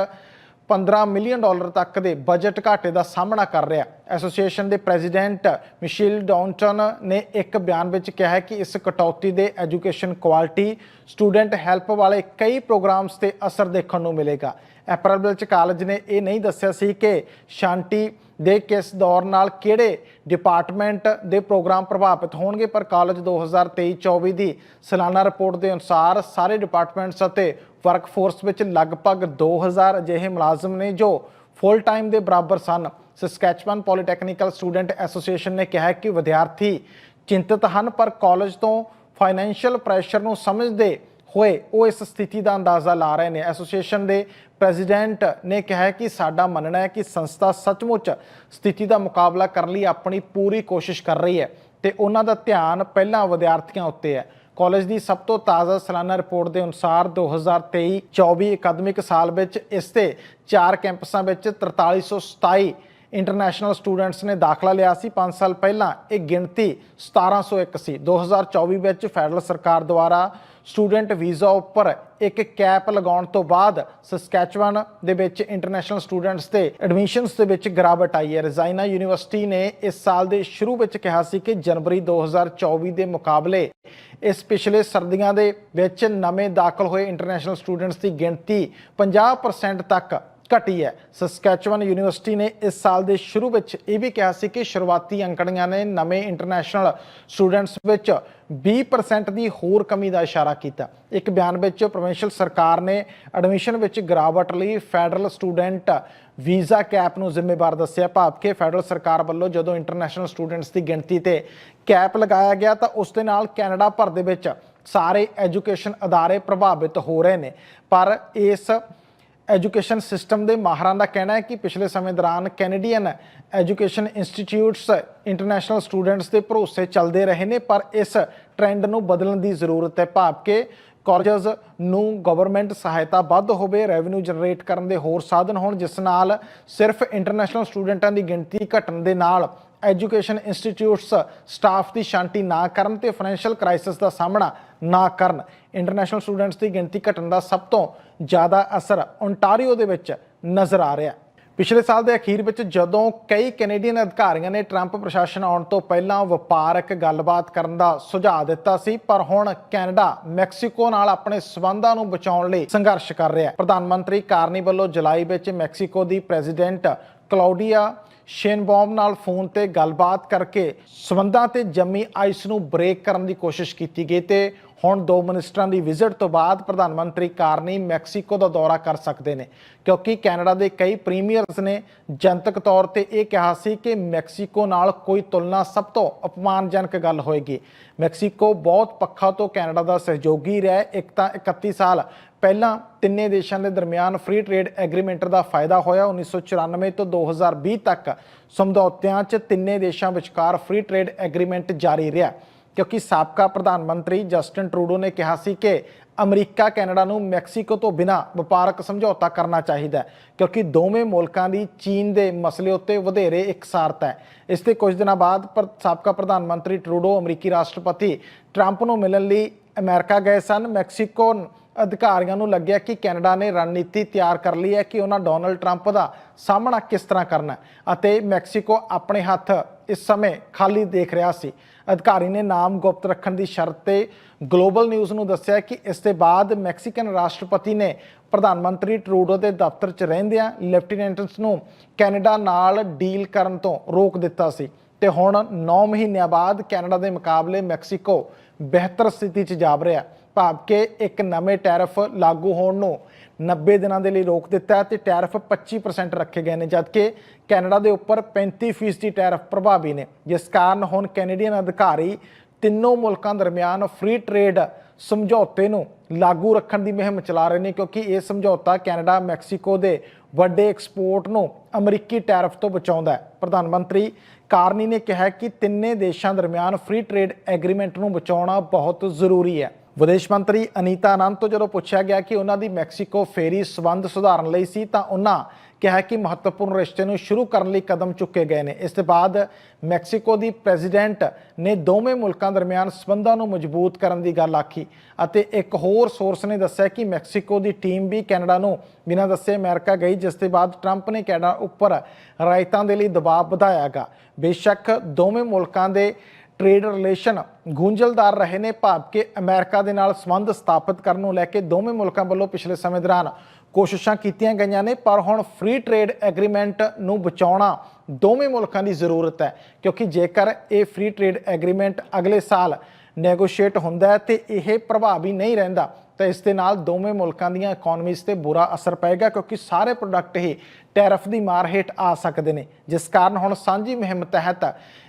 15 ਮਿਲੀਅਨ ਡਾਲਰ ਤੱਕ ਦੇ ਬਜਟ ਘਾਟੇ ਦਾ ਸਾਹਮਣਾ ਕਰ ਰਿਹਾ। ਐਸੋਸੀਏਸ਼ਨ ਦੇ ਪ੍ਰੈਜ਼ੀਡੈਂਟ ਮਿਸ਼ੇਲ ਡਾਊਨਟਨ ਨੇ ਇੱਕ ਬਿਆਨ ਵਿੱਚ ਕਿਹਾ ਹੈ ਕਿ ਇਸ ਕਟੌਤੀ ਦੇ ਐਜੂਕੇਸ਼ਨ ਕੁਆਲਿਟੀ, ਸਟੂਡੈਂਟ ਹੈਲਪ ਵਾਲੇ ਕਈ ਪ੍ਰੋਗਰਾਮਸ ਤੇ ਅਸਰ ਦੇਖਣ ਨੂੰ ਮਿਲੇਗਾ। ਅਪ੍ਰੈਲ ਵਿੱਚ ਕਾਲਜ ਨੇ ਇਹ ਨਹੀਂ ਦੱਸਿਆ ਸੀ ਕਿ ਸ਼ਾਂਤੀ ਦੇ ਕਿਸ ਦੌਰ ਨਾਲ ਕਿਹੜੇ ਡਿਪਾਰਟਮੈਂਟ ਦੇ ਪ੍ਰੋਗਰਾਮ ਪ੍ਰਭਾਵਿਤ ਹੋਣਗੇ, ਪਰ ਕਾਲਜ 2023-24 ਦੀ ਸਾਲਾਨਾ ਰਿਪੋਰਟ ਦੇ ਅਨੁਸਾਰ ਸਾਰੇ ਡਿਪਾਰਟਮੈਂਟਸ ਅਤੇ ਵਰਕਫੋਰਸ ਵਿੱਚ ਲਗਭਗ 2000 ਅਜਿਹੇ ਮੁਲਾਜ਼ਮ ਨੇ ਜੋ ਫੁੱਲ ਟਾਈਮ ਦੇ ਬਰਾਬਰ ਸਨ। ਸਸਕੈਚੁਅਨ ਪੋਲੀਟੈਕਨੀਕਲ ਸਟੂਡੈਂਟ ਐਸੋਸੀਏਸ਼ਨ ਨੇ ਕਿਹਾ ਕਿ ਵਿਦਿਆਰਥੀ ਚਿੰਤਤ ਹਨ, ਪਰ ਕਾਲਜ ਤੋਂ ਫਾਈਨੈਂਸ਼ੀਅਲ ਪ੍ਰੈਸ਼ਰ ਨੂੰ ਸਮਝਦੇ ਹੋਏ ਉਹ ਇਸ ਸਥਿਤੀ ਦਾ ਅੰਦਾਜ਼ਾ ਲਾ ਰਹੇ ਨੇ। ਐਸੋਸੀਏਸ਼ਨ ਦੇ ਪ੍ਰੈਜ਼ੀਡੈਂਟ ਨੇ ਕਿਹਾ ਕਿ ਸਾਡਾ ਮੰਨਣਾ ਹੈ ਕਿ ਸੰਸਥਾ ਸੱਚਮੁੱਚ ਸਥਿਤੀ ਦਾ ਮੁਕਾਬਲਾ ਕਰਨ ਲਈ ਆਪਣੀ ਪੂਰੀ ਕੋਸ਼ਿਸ਼ ਕਰ ਰਹੀ ਹੈ ਤੇ ਉਹਨਾਂ ਦਾ ਧਿਆਨ ਪਹਿਲਾਂ ਵਿਦਿਆਰਥੀਆਂ ਉੱਤੇ ਹੈ। ਕਾਲਜ ਦੀ ਸਭ ਤੋਂ ਤਾਜ਼ਾ ਸਾਲਾਨਾ ਰਿਪੋਰਟ ਦੇ ਅਨੁਸਾਰ 2023-24 ਅਕਾਦਮਿਕ ਸਾਲ ਵਿੱਚ ਇਸ ਤੇ ਚਾਰ ਕੈਂਪਸਾਂ ਵਿੱਚ 4327 ਇੰਟਰਨੈਸ਼ਨਲ ਸਟੂਡੈਂਟਸ ਨੇ ਦਾਖਲਾ ਲਿਆ ਸੀ। 5 ਸਾਲ ਪਹਿਲਾਂ ਇਹ ਗਿਣਤੀ 1701 ਸੀ 2024 ਵਿੱਚ ਫੈਡਰਲ ਸਰਕਾਰ ਦੁਆਰਾ ਸਟੂਡੈਂਟ ਵੀਜ਼ਾ ਉੱਪਰ ਇੱਕ ਕੈਪ ਲਗਾਉਣ ਤੋਂ ਬਾਅਦ ਸਸਕੈਚੁਅਨ ਦੇ ਵਿੱਚ ਇੰਟਰਨੈਸ਼ਨਲ ਸਟੂਡੈਂਟਸ 'ਤੇ ਐਡਮਿਸ਼ਨਸ ਦੇ ਵਿੱਚ ਗਿਰਾਵਟ ਆਈ ਹੈ। ਰਜ਼ਾਇਨਾ ਯੂਨੀਵਰਸਿਟੀ ਨੇ ਇਸ ਸਾਲ ਦੇ ਸ਼ੁਰੂ ਵਿੱਚ ਕਿਹਾ ਸੀ ਕਿ ਜਨਵਰੀ 2024 ਦੇ ਮੁਕਾਬਲੇ ਇਸ ਪਿਛਲੇ ਸਰਦੀਆਂ ਦੇ ਵਿੱਚ ਨਵੇਂ ਦਾਖਲ ਹੋਏ ਇੰਟਰਨੈਸ਼ਨਲ ਸਟੂਡੈਂਟਸ ਦੀ ਗਿਣਤੀ 50% ਤੱਕ ਘਟੀ ਹੈ। ਸਸਕੈਚਵਨ ਯੂਨੀਵਰਸਿਟੀ ਨੇ ਇਸ ਸਾਲ ਦੇ ਸ਼ੁਰੂ ਵਿੱਚ ਇਹ ਵੀ ਕਿਹਾ ਸੀ ਕਿ ਸ਼ੁਰੂਆਤੀ ਅੰਕੜੀਆਂ ਨੇ ਨਵੇਂ ਇੰਟਰਨੈਸ਼ਨਲ ਸਟੂਡੈਂਟਸ ਵਿੱਚ 20% ਦੀ ਹੋਰ ਕਮੀ ਦਾ ਇਸ਼ਾਰਾ ਕੀਤਾ। ਇੱਕ ਬਿਆਨ ਵਿੱਚ ਪ੍ਰੋਵਿੰਸ਼ੀਅਲ ਸਰਕਾਰ ਨੇ ਐਡਮਿਸ਼ਨ ਵਿੱਚ ਗਿਰਾਵਟ ਲਈ ਫੈਡਰਲ ਸਟੂਡੈਂਟ ਵੀਜ਼ਾ ਕੈਪ ਨੂੰ ਜ਼ਿੰਮੇਵਾਰ ਦੱਸਿਆ। ਭਾਵ ਕਿ ਫੈਡਰਲ ਸਰਕਾਰ ਵੱਲੋਂ ਜਦੋਂ ਇੰਟਰਨੈਸ਼ਨਲ ਸਟੂਡੈਂਟਸ ਦੀ ਗਿਣਤੀ ਤੇ ਕੈਪ ਲਗਾਇਆ ਗਿਆ ਤਾਂ ਉਸ ਦੇ ਨਾਲ ਕੈਨੇਡਾ ਭਰ ਦੇ ਵਿੱਚ ਸਾਰੇ ਐਜੂਕੇਸ਼ਨ ਅਦਾਰੇ ਪ੍ਰਭਾਵਿਤ ਹੋ ਰਹੇ ਨੇ। ਪਰ ਇਸ ਐਜੂਕੇਸ਼ਨ ਸਿਸਟਮ ਦੇ ਮਾਹਰਾਂ ਦਾ ਕਹਿਣਾ ਹੈ ਕਿ ਪਿਛਲੇ ਸਮੇਂ ਦੌਰਾਨ Canadian education institutes, international students ਦੇ ਭਰੋਸੇ ਚੱਲਦੇ ਰਹੇ ਨੇ, ਪਰ ਇਸ ਟ੍ਰੈਂਡ ਨੂੰ ਬਦਲਣ ਦੀ ਜ਼ਰੂਰਤ ਹੈ ਭਾਵ ਕਿ ਕਾਲਜਸ ਨੂੰ ਗਵਰਨਮੈਂਟ ਸਹਾਇਤਾ ਵੱਧ ਹੋਵੇ ਰੈਵਨਿਊ ਜਨਰੇਟ ਕਰਨ ਦੇ ਹੋਰ ਸਾਧਨ ਹੋਣ, ਜਿਸ ਨਾਲ ਸਿਰਫ ਇੰਟਰਨੈਸ਼ਨਲ ਸਟੂਡੈਂਟਾਂ ਦੀ ਗਿਣਤੀ ਘਟਣ ਦੇ ਨਾਲ ਐਜੂਕੇਸ਼ਨ ਇੰਸਟੀਚਿਊਟਸ ਸਟਾਫ ਦੀ ਸ਼ਾਂਤੀ ਨਾ ਕਰਨ ਤੇ ਫਾਈਨੈਂਸ਼ੀਅਲ ਕ੍ਰਾਈਸਿਸ ਦਾ ਸਾਹਮਣਾ ਨਾ ਕਰਨ ਇੰਟਰਨੈਸ਼ਨਲ ਸਟੂਡੈਂਟਸ ਦੀ ਗਿਣਤੀ ਘਟਣ ਦਾ ਸਭ ਤੋਂ ਜ਼ਿਆਦਾ ਅਸਰ ਓਨਟਾਰੀਓ ਦੇ ਵਿੱਚ ਨਜ਼ਰ ਆ ਰਿਹਾ। ਹੈ ਪਿਛਲੇ ਸਾਲ ਦੇ ਅਖੀਰ ਵਿੱਚ ਜਦੋਂ ਕਈ ਕੈਨੇਡੀਅਨ ਅਧਿਕਾਰੀਆਂ ਨੇ ਟਰੰਪ ਪ੍ਰਸ਼ਾਸਨ ਆਉਣ ਤੋਂ ਪਹਿਲਾਂ ਵਪਾਰਕ ਗੱਲਬਾਤ ਕਰਨ ਦਾ ਸੁਝਾਅ ਦਿੱਤਾ ਸੀ, ਪਰ ਹੁਣ ਕੈਨੇਡਾ ਮੈਕਸੀਕੋ ਨਾਲ ਆਪਣੇ ਸਬੰਧਾਂ ਨੂੰ ਬਚਾਉਣ ਲਈ ਸੰਘਰਸ਼ ਕਰ ਰਿਹਾ ਹੈ। ਪ੍ਰਧਾਨ ਮੰਤਰੀ ਕਾਰਨੀ ਵੱਲੋਂ ਜੁਲਾਈ ਵਿੱਚ ਮੈਕਸੀਕੋ ਦੀ ਪ੍ਰੈਜ਼ੀਡੈਂਟ ਕਲੌਡੀਆ ਸ਼ੇਨਬੌਮ ਨਾਲ ਫੋਨ ਤੇ ਗੱਲਬਾਤ ਕਰਕੇ ਸਬੰਧਾਂ ਤੇ ਜੰਮੀ ਆਈਸ ਨੂੰ ਬ੍ਰੇਕ ਕਰਨ ਦੀ ਕੋਸ਼ਿਸ਼ ਕੀਤੀ ਗਈ ਤੇ ਹੁਣ ਦੋ ਮਿਨਿਸਟਰਾਂ ਦੀ ਵਿਜ਼ਿਟ ਤੋਂ ਬਾਅਦ ਪ੍ਰਧਾਨ ਮੰਤਰੀ ਕਾਰਨੀ ਮੈਕਸੀਕੋ ਦਾ ਦੌਰਾ ਕਰ ਸਕਦੇ ਨੇ, ਕਿਉਂਕਿ ਕੈਨੇਡਾ ਦੇ ਕਈ ਪ੍ਰੀਮੀਅਰਸ ਨੇ ਜਨਤਕ ਤੌਰ ਤੇ ਇਹ ਕਿਹਾ ਸੀ ਕਿ ਮੈਕਸੀਕੋ ਨਾਲ ਕੋਈ ਤੁਲਨਾ ਸਭ ਤੋਂ ਅਪਮਾਨਜਨਕ ਗੱਲ ਹੋਏਗੀ। ਮੈਕਸੀਕੋ ਬਹੁਤ ਪੱਖਾ ਤੋਂ ਕੈਨੇਡਾ ਦਾ ਸਹਿਯੋਗੀ ਰਿਹਾ, ਇੱਕ ਤਾਂ 31 ਸਾਲ ਪਹਿਲਾਂ ਤਿੰਨੇ ਦੇਸ਼ਾਂ ਦੇ ਦਰਮਿਆਨ ਫ੍ਰੀ ਟ੍ਰੇਡ ਐਗਰੀਮੈਂਟ ਦਾ ਫਾਇਦਾ ਹੋਇਆ। 1994 ਤੋਂ 2020 ਤੱਕ ਸਮਝੌਤਿਆਂ 'ਚ ਤਿੰਨੇ ਦੇਸ਼ਾਂ ਵਿਚਕਾਰ ਫ੍ਰੀ ਟ੍ਰੇਡ ਐਗਰੀਮੈਂਟ ਜਾਰੀ ਰਿਹਾ। ਕਿਉਂਕਿ ਸਾਬਕਾ ਪ੍ਰਧਾਨ ਮੰਤਰੀ ਜਸਟਿਨ ਟਰੂਡੋ ਨੇ ਕਿਹਾ ਸੀ ਕਿ ਅਮਰੀਕਾ, ਕੈਨੇਡਾ ਨੂੰ ਮੈਕਸੀਕੋ ਤੋਂ ਬਿਨਾਂ ਵਪਾਰਕ ਸਮਝੌਤਾ ਕਰਨਾ ਚਾਹੀਦਾ ਹੈ, ਕਿਉਂਕਿ ਦੋਵੇਂ ਮੁਲਕਾਂ ਦੀ ਚੀਨ ਦੇ ਮਸਲੇ ਉੱਤੇ ਵਧੇਰੇ ਇਕਸਾਰਤ ਹੈ। ਇਸ 'ਤੇ ਕੁਝ ਦਿਨਾਂ ਬਾਅਦ ਪਰ ਸਾਬਕਾ ਪ੍ਰਧਾਨ ਮੰਤਰੀ ਟਰੂਡੋ ਅਮਰੀਕੀ ਰਾਸ਼ਟਰਪਤੀ ਟਰੰਪ ਨੂੰ ਮਿਲਣ ਲਈ ਅਮਰੀਕਾ ਗਏ ਸਨ। ਮੈਕਸੀਕੋ ਅਧਿਕਾਰੀਆਂ ਨੂੰ ਲੱਗਿਆ ਕਿ ਕੈਨੇਡਾ ਨੇ ਰਣਨੀਤੀ ਤਿਆਰ ਕਰ ਲਈ ਹੈ ਕਿ ਉਹਨਾਂ ਡੋਨਲਡ ਟਰੰਪ ਦਾ ਸਾਹਮਣਾ ਕਿਸ ਤਰ੍ਹਾਂ ਕਰਨਾ ਅਤੇ ਮੈਕਸੀਕੋ ਆਪਣੇ ਹੱਥ ਇਸ ਸਮੇਂ ਖਾਲੀ ਦੇਖ ਰਿਹਾ ਸੀ। ਅਧਿਕਾਰੀ ਨੇ ਨਾਮ ਗੁਪਤ ਰੱਖਣ ਦੀ ਸ਼ਰਤ ਤੇ ਗਲੋਬਲ ਨਿਊਜ਼ ਨੂੰ ਦੱਸਿਆ ਕਿ ਇਸ ਦੇ ਬਾਅਦ ਮੈਕਸੀਕਨ ਰਾਸ਼ਟਰਪਤੀ ਨੇ ਪ੍ਰਧਾਨ ਮੰਤਰੀ ਟਰੂਡੋ ਦੇ ਦਫ਼ਤਰ 'ਚ ਰਹਿੰਦਿਆਂ ਲੈਫਟੀਨੈਂਟਸ ਨੂੰ ਕੈਨੇਡਾ ਨਾਲ ਡੀਲ ਕਰਨ ਤੋਂ ਰੋਕ ਦਿੱਤਾ ਸੀ ਤੇ ਹੁਣ 9 ਮਹੀਨਿਆਂ ਬਾਅਦ ਕੈਨੇਡਾ ਦੇ ਮੁਕਾਬਲੇ ਮੈਕਸੀਕੋ ਬਿਹਤਰ ਸਥਿਤੀ 'ਚ ਜਾ ਰਿਹਾ ਭਾਵ ਕਿ ਇੱਕ ਨਵੇਂ ਟੈਰਫ ਲਾਗੂ ਹੋਣ ਨੂੰ 90 ਦਿਨਾਂ ਦੇ ਲਈ ਰੋਕ ਦਿੱਤਾ ਹੈ ਤੇ ਟੈਰਿਫ 25% ਰੱਖੇ ਗਏ ਨੇ, ਜਦਕਿ ਕੈਨੇਡਾ ਦੇ ਉੱਪਰ 35% ਦੀ ਟੈਰਿਫ ਪ੍ਰਭਾਵੀ ਨੇ। ਜਿਸ ਕਾਰਨ ਹੁਣ ਕੈਨੇਡੀਅਨ ਅਧਿਕਾਰੀ ਤਿੰਨੋਂ ਮੁਲਕਾਂ ਦਰਮਿਆਨ ਫ੍ਰੀ ਟ੍ਰੇਡ ਸਮਝੌਤੇ ਨੂੰ ਲਾਗੂ ਰੱਖਣ ਦੀ ਮੁਹਿੰਮ ਚਲਾ ਰਹੇ ਨੇ, ਕਿਉਂਕਿ ਇਹ ਸਮਝੌਤਾ ਕੈਨੇਡਾ, ਮੈਕਸੀਕੋ ਦੇ ਵੱਡੇ ਐਕਸਪੋਰਟ ਨੂੰ ਅਮਰੀਕੀ ਟੈਰਿਫ ਤੋਂ ਬਚਾਉਂਦਾ ਹੈ। ਪ੍ਰਧਾਨ ਮੰਤਰੀ ਕਾਰਨੀ ਨੇ ਕਿਹਾ ਕਿ ਤਿੰਨੇ ਦੇਸ਼ਾਂ ਦਰਮਿਆਨ ਫ੍ਰੀ ਟ੍ਰੇਡ ਐਗਰੀਮੈਂਟ ਨੂੰ ਬਚਾਉਣਾ ਬਹੁਤ ਜ਼ਰੂਰੀ ਹੈ। ਵਿਦੇਸ਼ ਮੰਤਰੀ ਅਨੀਤਾ ਆਨੰਦ ਤੋਂ ਜਦੋਂ ਪੁੱਛਿਆ ਗਿਆ ਕਿ ਉਹਨਾਂ ਦੀ ਮੈਕਸੀਕੋ ਫੇਰੀ ਸਬੰਧ ਸੁਧਾਰਨ ਲਈ ਸੀ, ਤਾਂ ਉਹਨਾਂ ਕਿਹਾ ਕਿ ਮਹੱਤਵਪੂਰਨ ਰਿਸ਼ਤੇ ਨੂੰ ਸ਼ੁਰੂ ਕਰਨ ਲਈ ਕਦਮ ਚੁੱਕੇ ਗਏ ਨੇ। ਇਸ ਤੋਂ ਬਾਅਦ ਮੈਕਸੀਕੋ ਦੀ ਪ੍ਰੈਜ਼ੀਡੈਂਟ ਨੇ ਦੋਵੇਂ ਮੁਲਕਾਂ ਦਰਮਿਆਨ ਸਬੰਧਾਂ ਨੂੰ ਮਜ਼ਬੂਤ ਕਰਨ ਦੀ ਗੱਲ ਆਖੀ ਅਤੇ ਇੱਕ ਹੋਰ ਸੋਰਸ ਨੇ ਦੱਸਿਆ ਕਿ ਮੈਕਸੀਕੋ ਦੀ ਟੀਮ ਵੀ ਕੈਨੇਡਾ ਨੂੰ ਬਿਨਾਂ ਦੱਸੇ ਅਮਰੀਕਾ ਗਈ, ਜਿਸ ਦੇ ਬਾਅਦ ਟਰੰਪ ਨੇ ਕੈਨੇਡਾ ਉੱਪਰ ਰਾਇਤਾਂ ਦੇ ਲਈ ਦਬਾਅ ਵਧਾਇਆਗਾ। ਬੇਸ਼ੱਕ ਦੋਵੇਂ ਮੁਲਕਾਂ ਦੇ ਟ੍ਰੇਡ ਰਿਲੇਸ਼ਨ ਗੁੰਝਲਦਾਰ ਰਹੇ ਨੇ ਭਾਵ ਕਿ ਅਮਰੀਕਾ ਦੇ ਨਾਲ ਸੰਬੰਧ ਸਥਾਪਿਤ ਕਰਨ ਨੂੰ ਲੈ ਕੇ ਦੋਵੇਂ ਮੁਲਕਾਂ ਵੱਲੋਂ ਪਿਛਲੇ ਸਮੇਂ ਦੌਰਾਨ ਕੋਸ਼ਿਸ਼ਾਂ ਕੀਤੀਆਂ ਗਈਆਂ ਨੇ, ਪਰ ਹੁਣ ਫ੍ਰੀ ਟ੍ਰੇਡ ਐਗਰੀਮੈਂਟ ਨੂੰ ਬਚਾਉਣਾ ਦੋਵੇਂ ਮੁਲਕਾਂ ਦੀ ਜ਼ਰੂਰਤ ਹੈ, ਕਿਉਂਕਿ ਜੇਕਰ ਇਹ ਫ੍ਰੀ ਟ੍ਰੇਡ ਐਗਰੀਮੈਂਟ ਅਗਲੇ ਸਾਲ ਨੈਗੋਸ਼ੀਏਟ ਹੁੰਦਾ ਹੈ ਤੇ ਇਹ ਪ੍ਰਭਾਵੀ ਨਹੀਂ ਰਹਿੰਦਾ, ਤਾਂ ਇਸ ਦੇ ਨਾਲ ਦੋਵੇਂ ਮੁਲਕਾਂ ਦੀਆਂ ਇਕਨੋਮੀਜ਼ ਤੇ ਬੁਰਾ ਅਸਰ ਪਏਗਾ, ਕਿਉਂਕਿ ਸਾਰੇ ਪ੍ਰੋਡਕਟ ਹੀ ਟੈਰਫ ਦੀ ਮਾਰ ਹੇਠ ਆ ਸਕਦੇ ਨੇ, ਜਿਸ ਕਾਰਨ ਹੁਣ ਸਾਂਝੀ ਮੁਹਿੰਮ ਤਹਿਤ